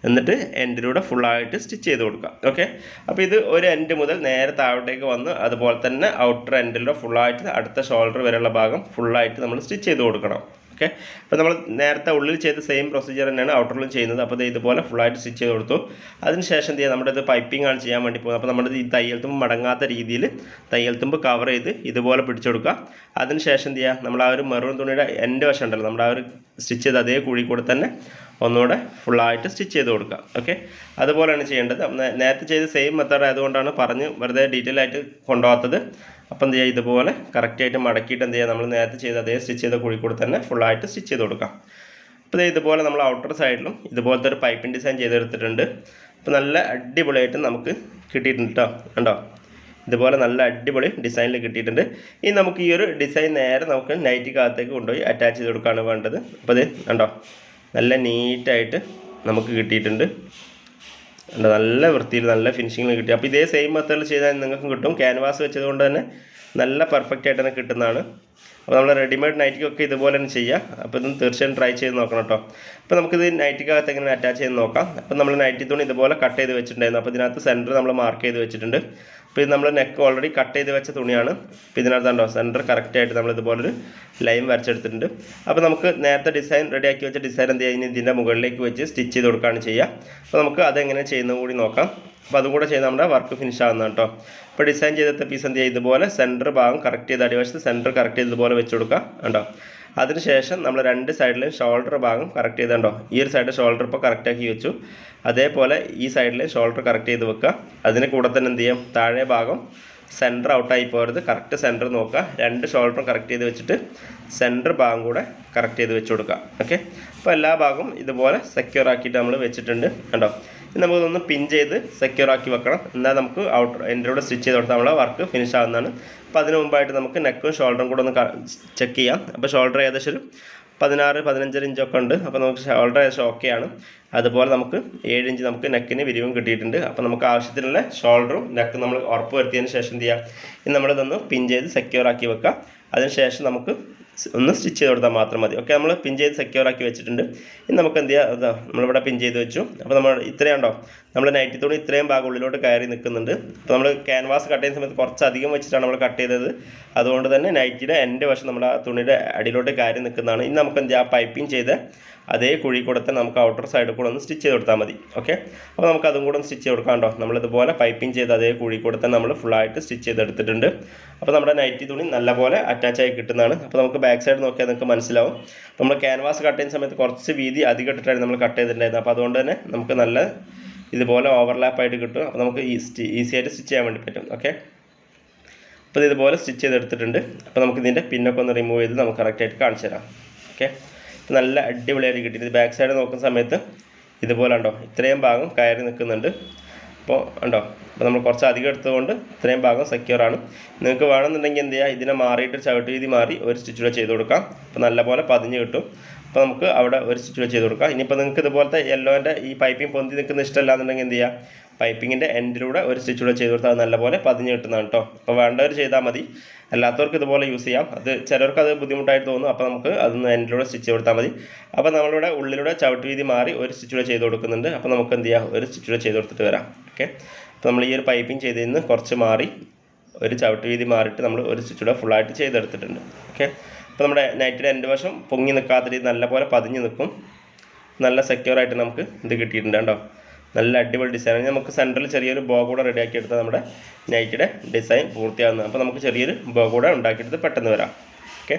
എന്നിട്ട് എൻഡിലൂടെ ഫുള്ളായിട്ട് സ്റ്റിച്ച് ചെയ്ത് കൊടുക്കുക ഓക്കെ അപ്പോൾ ഇത് ഒരു എൻഡ് മുതൽ നേരെ താഴോട്ടേക്ക് വന്ന് അതുപോലെ തന്നെ ഔട്ടർ എൻഡിലൂടെ ഫുള്ളായിട്ട് അടുത്ത ഷോൾഡർ വരെയുള്ള ഭാഗം ഫുള്ളായിട്ട് നമ്മൾ സ്റ്റിച്ച് ചെയ്ത് കൊടുക്കണം. ഓക്കെ അപ്പോൾ നമ്മൾ നേരത്തെ ഉള്ളിൽ ചെയ്ത സെയിം പ്രൊസീജിയർ തന്നെയാണ് ഔട്ടറിലും ചെയ്യുന്നത്. അപ്പോൾ ഇത് ഇതുപോലെ ഫുള്ളായിട്ട് സ്റ്റിച്ച് ചെയ്ത് കൊടുത്തു. അതിനുശേഷം എന്ത് ചെയ്യുക നമ്മുടെ ഇത് പൈപ്പിംഗ് ആണ് ചെയ്യാൻ വേണ്ടി പോകുന്നത്. അപ്പോൾ നമ്മുടെ ഈ തയ്യൽ തുമ്പ് മടങ്ങാത്ത രീതിയിൽ തയ്യൽ തുമ്പ് കവർ ചെയ്ത് ഇതുപോലെ പിടിച്ചെടുക്കുക അതിനുശേഷം എന്ത് ചെയ്യുക നമ്മൾ ആ ഒരു മെറൂൺ തുണിയുടെ എന്റെ വശം ഉണ്ടല്ലോ നമ്മുടെ ആ ഒരു സ്റ്റിച്ച് ചെയ്ത് അതേ കൂടി കൂടെ തന്നെ ഒന്നുകൂടെ ഫുള്ളായിട്ട് സ്റ്റിച്ച് ചെയ്ത് കൊടുക്കുക. ഓക്കെ അതുപോലെയാണ് ചെയ്യേണ്ടത്. നേരത്തെ ചെയ്ത സെയിം മെത്തേഡ് ആയതുകൊണ്ടാണ് പറഞ്ഞ് വെറുതെ ഡീറ്റെയിൽ ആയിട്ട് കൊണ്ടുപോകാത്തത്. അപ്പം എന്ത് ചെയ്യുക? ഇതുപോലെ കറക്റ്റായിട്ട് മടക്കിയിട്ട് എന്ത് ചെയ്യുക? നമ്മൾ നേരത്തെ ചെയ്ത അതേ സ്റ്റിച്ച് ചെയ്ത കുഴി കൂടെ തന്നെ ഫുള്ളായിട്ട് സ്റ്റിച്ച് ചെയ്ത് കൊടുക്കാം അപ്പോൾ ഇതുപോലെ നമ്മൾ ഔട്ടർ സൈഡിലും ഇതുപോലത്തെ ഒരു പൈപ്പിംഗ് ഡിസൈൻ ചെയ്തെടുത്തിട്ടുണ്ട്. അപ്പോൾ നല്ല അടിപൊളിയായിട്ട് നമുക്ക് കിട്ടിയിട്ടുണ്ട് കേട്ടോ കണ്ടോ? ഇതുപോലെ നല്ല അടിപൊളി ഡിസൈനിൽ കിട്ടിയിട്ടുണ്ട്. ഇനി നമുക്ക് ഈ ഒരു ഡിസൈൻ നേരെ നമുക്ക് നൈറ്റിക്കകത്തേക്ക് കൊണ്ടുപോയി അറ്റാച്ച് ചെയ്ത് കൊടുക്കുകയാണ് വേണ്ടത്. അപ്പോൾ അത് കണ്ടോ? നല്ല നീറ്റായിട്ട് നമുക്ക് കിട്ടിയിട്ടുണ്ട്. നല്ല വൃത്തിയിൽ നല്ല ഫിനിഷിങ്ങിൽ കിട്ടി. അപ്പോൾ ഇതേ സെയിം മെത്തേഡിൽ ചെയ്താൽ നിങ്ങൾക്ക് കിട്ടും. ക്യാൻവാസ് വെച്ചതുകൊണ്ട് തന്നെ നല്ല പെർഫെക്റ്റ് ആയിട്ട് തന്നെ കിട്ടുന്നതാണ്. അപ്പോൾ നമ്മൾ റെഡിമെയ്ഡ് നൈറ്റിക്കൊക്കെ ഇതുപോലെ തന്നെ ചെയ്യാം. അപ്പോൾ ഇതും തീർച്ചയായും ട്രൈ ചെയ്ത് നോക്കണം കേട്ടോ അപ്പോൾ നമുക്കിത് നൈറ്റിക്കകത്ത് എങ്ങനെ അറ്റാച്ച് ചെയ്ത് നോക്കാം. അപ്പോൾ നമ്മൾ നൈറ്റി തുണി ഇതുപോലെ കട്ട് ചെയ്ത് വെച്ചിട്ടുണ്ടായിരുന്നു. അപ്പോൾ ഇതിനകത്ത് സെന്റർ നമ്മൾ മാർക്ക് ചെയ്ത് വെച്ചിട്ടുണ്ട്. അപ്പോൾ ഇത് നമ്മൾ നെക്ക് ഓൾറെഡി കട്ട് ചെയ്ത് വെച്ച തുണിയാണ്. അപ്പോൾ ഇതിനകത്ത് കണ്ടോ സെന്റർ കറക്റ്റായിട്ട് നമ്മൾ ഇതുപോലൊരു ലൈൻ വരച്ചെടുത്തിട്ടുണ്ട്. അപ്പോൾ നമുക്ക് നേരത്തെ ഡിസൈൻ റെഡിയാക്കി വെച്ച ഡിസൈൻ എന്ത് ചെയ്യാൻ ഇതിന്റെ മുകളിലേക്ക് വെച്ച് സ്റ്റിച്ച് ചെയ്ത് കൊടുക്കുകയാണ് ചെയ്യുക. അപ്പോൾ നമുക്ക് അതെങ്ങനെ ചെയ്യുന്നത് കൂടി നോക്കാം. അപ്പോൾ അതും കൂടെ ചെയ്ത് നമ്മുടെ വർക്ക് ഫിനിഷ് ആകുന്ന കേട്ടോ. ഇപ്പോൾ ഡിസൈൻ ചെയ്തിട്ട് പീസ് എന്ത് ചെയ്യുക ഇതുപോലെ സെന്റർ ഭാഗം കറക്റ്റ് ചെയ്ത് അടിവശത്ത് സെന്റർ കറക്റ്റ് ചെയ്ത് ഇതുപോലെ വെച്ച് കൊടുക്കുക കേട്ടോ അതിനുശേഷം നമ്മൾ രണ്ട് സൈഡിലെയും ഷോൾഡർ ഭാഗം കറക്റ്റ് ചെയ്തുണ്ടോ ഈ ഒരു സൈഡ് ഷോൾഡർ ഇപ്പോൾ കറക്റ്റ് ആക്കി വെച്ചു. അതേപോലെ ഈ സൈഡിലെ ഷോൾഡർ കറക്റ്റ് ചെയ്ത് വെക്കുക അതിന് കൂടെ തന്നെ എന്ത് ചെയ്യാം? താഴെ ഭാഗം സെന്റർ ഔട്ടായി പോകരുത് കറക്റ്റ് സെന്റർ നോക്കുക രണ്ട് ഷോൾഡറും കറക്റ്റ് ചെയ്ത് വെച്ചിട്ട് സെന്റർ ഭാഗം കൂടെ കറക്റ്റ് ചെയ്ത് വെച്ച് കൊടുക്കുക ഓക്കെ അപ്പോൾ എല്ലാ ഭാഗവും ഇതുപോലെ സെക്യൂർ ആക്കിയിട്ട് നമ്മൾ വെച്ചിട്ടുണ്ട്. കണ്ടോ? നമുക്കൊന്ന് പിൻ ചെയ്ത് സെക്യൂർ ആക്കി വെക്കണം. എന്നാൽ നമുക്ക് ഔട്ടർ എന്റെ കൂടെ സ്റ്റിച്ച് ചെയ്ത് കൊടുത്താൽ നമ്മളെ വർക്ക് ഫിനിഷ് ആവുന്നതാണ്. അപ്പോൾ അതിന് മുമ്പായിട്ട് നമുക്ക് നെക്കും ഷോൾഡറും കൂടെ ഒന്ന് ചെക്ക് ചെയ്യാം. അപ്പോൾ ഷോൾഡർ ഏകദേശം ഒരു പതിനാറ് പതിനഞ്ചര ഇഞ്ചൊക്കെ ഉണ്ട്. അപ്പോൾ നമുക്ക് ഷോൾഡർ ഏകദേശം ഓക്കെയാണ് അതുപോലെ നമുക്ക് ഏഴ് ഇഞ്ച് നമുക്ക് നെക്കിന് വിരിവും കിട്ടിയിട്ടുണ്ട്. അപ്പോൾ നമുക്ക് ആവശ്യത്തിനുള്ള ഷോൾഡറും നെക്കും നമ്മൾ ഉറപ്പ് വരുത്തിയതിന് ശേഷം എന്ത് ചെയ്യാം? ഇനി നമ്മളിതൊന്ന് പിൻ ചെയ്ത് സെക്യൂർ ആക്കി വെക്കാം. അതിന് ശേഷം നമുക്ക് ഒന്ന് സ്റ്റിച്ച് ചെയ്ത് കൊടുത്താൽ മാത്രം മതി. ഓക്കെ നമ്മൾ പിൻ ചെയ്ത് സെക്യൂർ ആക്കി വെച്ചിട്ടുണ്ട്. ഇനി നമുക്ക് എന്ത് ചെയ്യാം? അതാ നമ്മളിവിടെ പിൻ ചെയ്ത് വെച്ചു. അപ്പോൾ നമ്മൾ ഇത്രയും ഉണ്ടോ? നമ്മൾ നൈറ്റി തുണി ഇത്രയും ഭാഗം ഉള്ളിലോട്ട് കയറി നിൽക്കുന്നുണ്ട്. അപ്പോൾ നമ്മൾ ക്യാൻവാസ് കട്ട് ചെയ്യുന്ന സമയത്ത് കുറച്ച് അധികം വെച്ചിട്ടാണ് നമ്മൾ കട്ട് ചെയ്തത്. അതുകൊണ്ട് തന്നെ നൈറ്റിയുടെ എന്റെ വശം നമ്മൾ ആ തുണിയുടെ അടിയിലോട്ട് കയറി നിൽക്കുന്നതാണ്. ഇനി നമുക്ക് എന്ത് ചെയ്യാം? പൈപ്പിംഗ് ചെയ്ത് അതേ കുഴി കൂടെ തന്നെ നമുക്ക് ഔട്ടർ സൈഡിൽ കൂടെ ഒന്ന് സ്റ്റിച്ച് ചെയ്ത് കൊടുത്താൽ മതി. ഓക്കെ അപ്പോൾ നമുക്ക് അതും കൂടെ ഒന്ന് സ്റ്റിച്ച് ചെയ്ത് കൊടുക്കാം കേട്ടോ. നമ്മളിതുപോലെ പൈപ്പിംഗ് ചെയ്ത് അതേ കുഴി കൂടെ തന്നെ നമ്മൾ ഫുള്ളായിട്ട് സ്റ്റിച്ച് ചെയ്തെടുത്തിട്ടുണ്ട് അപ്പോൾ നമ്മുടെ നൈറ്റി തുണി നല്ലപോലെ അറ്റാച്ച് ആയി കിട്ടുന്നതാണ്. അപ്പോൾ നമുക്ക് ബാക്ക് സൈഡ് നോക്കിയാൽ നിങ്ങൾക്ക് മനസ്സിലാവും. നമ്മൾ ക്യാൻവാസ് കട്ട് ചെയ്യുന്ന സമയത്ത് കുറച്ച് വീതി അധികം ഇട്ടിട്ടാണ് നമ്മൾ കട്ട് ചെയ്തിട്ടുണ്ടായിരുന്നത്. അപ്പോൾ അതുകൊണ്ട് തന്നെ നമുക്ക് നല്ല ഇതുപോലെ ഓവർലാപ്പ് ആയിട്ട് കിട്ടും. അപ്പോൾ നമുക്ക് ഈസി ആയിട്ട് സ്റ്റിച്ച് ചെയ്യാൻ വേണ്ടി പറ്റും. ഓക്കെ അപ്പോൾ ഇതുപോലെ സ്റ്റിച്ച് ചെയ്തെടുത്തിട്ടുണ്ട് അപ്പോൾ നമുക്ക് ഇതിന്റെ പിന്നൊക്കെ ഒന്ന് റിമൂവ് ചെയ്ത് നമുക്ക് കറക്റ്റായിട്ട് കാണിച്ചു തരാം. ഓക്കെ നല്ല അടിപൊളിയായിട്ട് കിട്ടി ഇത് ബാക്ക് സൈഡ് നോക്കുന്ന സമയത്ത് ഇതുപോലെ ഉണ്ടോ? ഇത്രയും ഭാഗം കയറി നിൽക്കുന്നുണ്ട്. അപ്പോൾ ഉണ്ടോ? അപ്പോൾ നമ്മൾ കുറച്ച് അധികം എടുത്തതുകൊണ്ട് ഇത്രയും ഭാഗം സെക്യൂർ ആണ്. നിങ്ങൾക്ക് വേണമെന്നുണ്ടെങ്കിൽ എന്ത് ചെയ്യുക ഇതിനെ മാറിയിട്ട് ചവിട്ട് രീതി മാറി ഒരു സ്റ്റിച്ചുകൾ ചെയ്ത് കൊടുക്കാം. അപ്പോൾ നല്ലപോലെ പതിഞ്ഞ് കിട്ടും. അപ്പോൾ നമുക്ക് അവിടെ ഒരു സ്റ്റിച്ചുകൾ ചെയ്ത് കൊടുക്കാം. ഇനിയിപ്പോൾ നിങ്ങൾക്ക് ഇതുപോലത്തെ യെല്ലോന്റെ ഈ പൈപ്പിംഗ് പൊന്തി നിൽക്കുന്ന ഇഷ്ടമല്ല എന്നുണ്ടെങ്കിൽ എന്ത് ചെയ്യുക പൈപ്പിങ്ങിന്റെ എൻഡിലൂടെ ഒരു സ്റ്റിച്ച് കൂടെ ചെയ്ത് കൊടുത്താൽ നല്ലപോലെ പതിഞ്ഞ് കിട്ടുന്നതാണ് കേട്ടോ. അപ്പോൾ വേണ്ടവർ ചെയ്താൽ മതി. അല്ലാത്തവർക്ക് ഇതുപോലെ യൂസ് ചെയ്യാം. അത് ചിലർക്ക് അത് ബുദ്ധിമുട്ടായിട്ട് തോന്നും. അപ്പോൾ നമുക്ക് അതൊന്ന് എൻഡിലൂടെ സ്റ്റിച്ച് കൊടുത്താൽ മതി. അപ്പോൾ നമ്മളിവിടെ ഉള്ളിലൂടെ ചവിട്ട് വീതി മാറി ഒരു സ്റ്റിച്ച് കൂടെ ചെയ്ത് കൊടുക്കുന്നുണ്ട്. അപ്പോൾ നമുക്ക് എന്ത് ചെയ്യാം? ഒരു സ്റ്റിച്ച് കൂടെ ചെയ്ത് കൊടുത്തിട്ട് വരാം. ഓക്കെ. അപ്പോൾ നമ്മൾ ഈ ഒരു പൈപ്പിംഗ് ചെയ്തതിൽ നിന്ന് കുറച്ച് മാറി ഒരു ചവിട്ട് വീതി മാറിയിട്ട് നമ്മൾ ഒരു സ്റ്റിച്ച് കൂടെ ഫുള്ളായിട്ട് ചെയ്തെടുത്തിട്ടുണ്ട്. ഓക്കെ. അപ്പോൾ നമ്മുടെ നൈറ്റിന്റെ രണ്ട് വശം പൊങ്ങി നിൽക്കാത്ത രീതി നല്ലപോലെ പതിഞ്ഞ് നിൽക്കും. നല്ല സെക്യൂർ ആയിട്ട് നമുക്ക് ഇത് കിട്ടിയിട്ടുണ്ട് കേട്ടോ. നല്ല അടിപൊളി ഡിസൈൻ നമുക്ക് സെന്ററിൽ ചെറിയൊരു ബോ കൂടെ റെഡിയാക്കി എടുത്താൽ നമ്മുടെ നൈറ്റിയുടെ ഡിസൈൻ പൂർത്തിയാകുന്നത് അപ്പോൾ നമുക്ക് ചെറിയൊരു ബോ കൂടെ ഉണ്ടാക്കിയെടുത്ത് പെട്ടെന്ന് വരാം. ഓക്കെ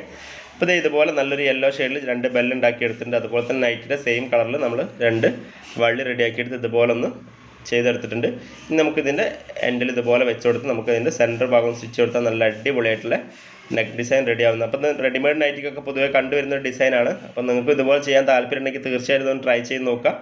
അപ്പോൾ ഇത് ഇതുപോലെ നല്ലൊരു യെല്ലോ ഷെയ്ഡിൽ രണ്ട് ബെല്ല് ഉണ്ടാക്കിയെടുത്തിട്ടുണ്ട്. അതുപോലെ തന്നെ നൈറ്റിന്റെ സെയിം കളറിൽ നമ്മൾ രണ്ട് വള്ളി റെഡി ആക്കിയെടുത്ത് ഇതുപോലെ ഒന്ന് ചെയ്തെടുത്തിട്ടുണ്ട്. ഇനി നമുക്കിതിന്റെ എൻഡിൽ ഇതുപോലെ വെച്ച് കൊടുത്ത് നമുക്കിതിന്റെ സെന്റർ ഭാഗം സ്റ്റിച്ച് കൊടുത്താൽ നല്ല അടിപൊളിയായിട്ടുള്ള നെക്ക് ഡിസൈൻ റെഡി ആവുന്നത് അപ്പം റെഡിമെയ്ഡ് നൈറ്റിക്കൊക്കെ പൊതുവെ കണ്ടുവരുന്ന ഒരു ഡിസൈനാണ് അപ്പം നിങ്ങൾക്ക് ഇതുപോലെ ചെയ്യാൻ താല്പര്യം ഉണ്ടെങ്കിൽ തീർച്ചയായിട്ടും ഇതൊന്ന് ട്രൈ ചെയ്ത് നോക്കുക.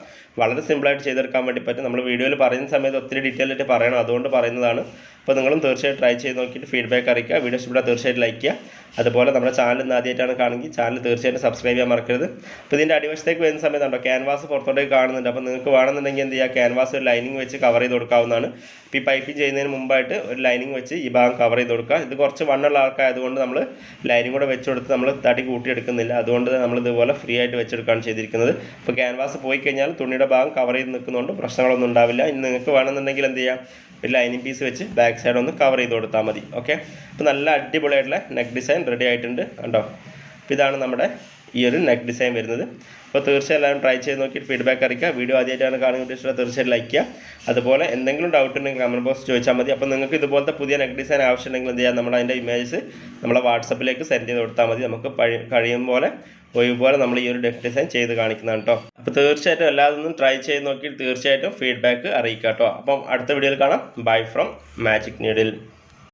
വളരെ സിമ്പിളായിട്ട് ചെയ്തെടുക്കാൻ വേണ്ടി പറ്റും. നമ്മൾ വീഡിയോയിൽ പറയുന്ന സമയത്ത് ഒത്തിരി ഡീറ്റെയിൽ ആയിട്ട് പറയണം. അതുകൊണ്ട് പറയുന്നതാണ്. അപ്പോൾ നിങ്ങളും തീർച്ചയായിട്ടും ട്രൈ ചെയ്ത് നോക്കിയിട്ട് ഫീഡ്ബാക്ക് അറിയിക്കുക. വീഡിയോ ഇഷ്ടപ്പെട്ടാൽ തീർച്ചയായിട്ടും ലൈക്ക് ചെയ്യുക. അതുപോലെ നമ്മുടെ ചാനൽ ഇന്ന് ആദ്യമായിട്ടാണ് കാണുമെങ്കിൽ ചാനൽ തീർച്ചയായിട്ടും സബ്സ്ക്രൈബ് ചെയ്യാൻ മറക്കരുത്. അപ്പോൾ ഇതിന്റെ അടിവശത്തേക്ക് വരുന്ന സമയത്തുണ്ടോ ക്യാൻവാസ് പുറത്തോട്ടേക്ക് കാണുന്നുണ്ട്. അപ്പോൾ നിങ്ങൾക്ക് വേണമെന്നുണ്ടെങ്കിൽ എന്ത് ചെയ്യുക ക്യാൻവാസ് ഒരു ലൈനിങ് വെച്ച് കവർ ചെയ്ത് കൊടുക്കാവുന്നതാണ്. ഇപ്പോൾ ഈ പൈപ്പിംഗ് ചെയ്യുന്നതിന് മുമ്പായിട്ട് ഒരു ലൈനിങ് വെച്ച് ഈ ഭാഗം കവർ ചെയ്ത് കൊടുക്കുക. ഇത് കുറച്ച് വണ്ണുള്ള ആൾക്കായതുകൊണ്ട് നമ്മൾ ലൈനിങ് കൂടെ വെച്ച് കൊടുത്ത് നമ്മൾ തടി കൂട്ടിയെടുക്കുന്നില്ല. അതുകൊണ്ട് നമ്മൾ ഇതുപോലെ ഫ്രീ ആയിട്ട് വെച്ചെടുക്കുകയാണ് ചെയ്തിരിക്കുന്നത്. ഇപ്പോൾ ക്യാൻവാസ് പോയി കഴിഞ്ഞാൽ തുണിയുടെ ഭാഗം കവർ ചെയ്ത് നിൽക്കുന്നതുകൊണ്ട് പ്രശ്നങ്ങളൊന്നും ഉണ്ടാവില്ല. ഇനി നിങ്ങൾക്ക് വേണമെന്നുണ്ടെങ്കിൽ എന്ത് ചെയ്യാം? ഒരു ലൈനിങ് പീസ് വെച്ച് ബാക്ക് സൈഡ് ഒന്ന് കവർ ചെയ്ത് കൊടുത്താൽ മതി ഓക്കെ അപ്പോൾ നല്ല അടിപൊളിയായിട്ടുള്ള നെക്ക് ഡിസൈൻ റെഡി ആയിട്ടുണ്ട് കണ്ടോ? അപ്പോൾ ഇതാണ് നമ്മുടെ ഈ ഒരു നെക്ക് ഡിസൈൻ വരുന്നത്. അപ്പോൾ തീർച്ചയായും എല്ലാവരും ട്രൈ ചെയ്ത് നോക്കി ഫീഡ്ബാക്ക് അറിയിക്കുക. വീഡിയോ ആദ്യമായിട്ടാണ് കാണുന്നത്. ഇഷ്ടം തീർച്ചയായും ലൈക്ക് ചെയ്യുക. അതുപോലെ എന്തെങ്കിലും ഡൗട്ട് ഉണ്ടെങ്കിൽ കമന്റ് ബോക്സ് ചോദിച്ചാൽ മതി. അപ്പോൾ നിങ്ങൾക്ക് ഇതുപോലത്തെ പുതിയ നെക്ക് ഡിസൈൻ ആവശ്യമുണ്ടെങ്കിൽ എന്ത് ചെയ്യാം? നമ്മൾ അതിന്റെ ഇമേജസ് നമ്മളെ വാട്സപ്പിലേക്ക് സെൻഡ് ചെയ്ത് കൊടുത്താൽ മതി. നമുക്ക് കഴിയും പോലെ ഒഴിവുപോലെ നമ്മൾ ഈ ഒരു ഡിസൈൻ ചെയ്ത് കാണിക്കുന്നതാണ് കേട്ടോ അപ്പോൾ തീർച്ചയായിട്ടും എല്ലാതൊന്നും ട്രൈ ചെയ്ത് നോക്കി തീർച്ചയായിട്ടും ഫീഡ്ബാക്ക് അറിയിക്കുക കേട്ടോ അപ്പം അടുത്ത വീഡിയോയിൽ കാണാം. Bye from magic needle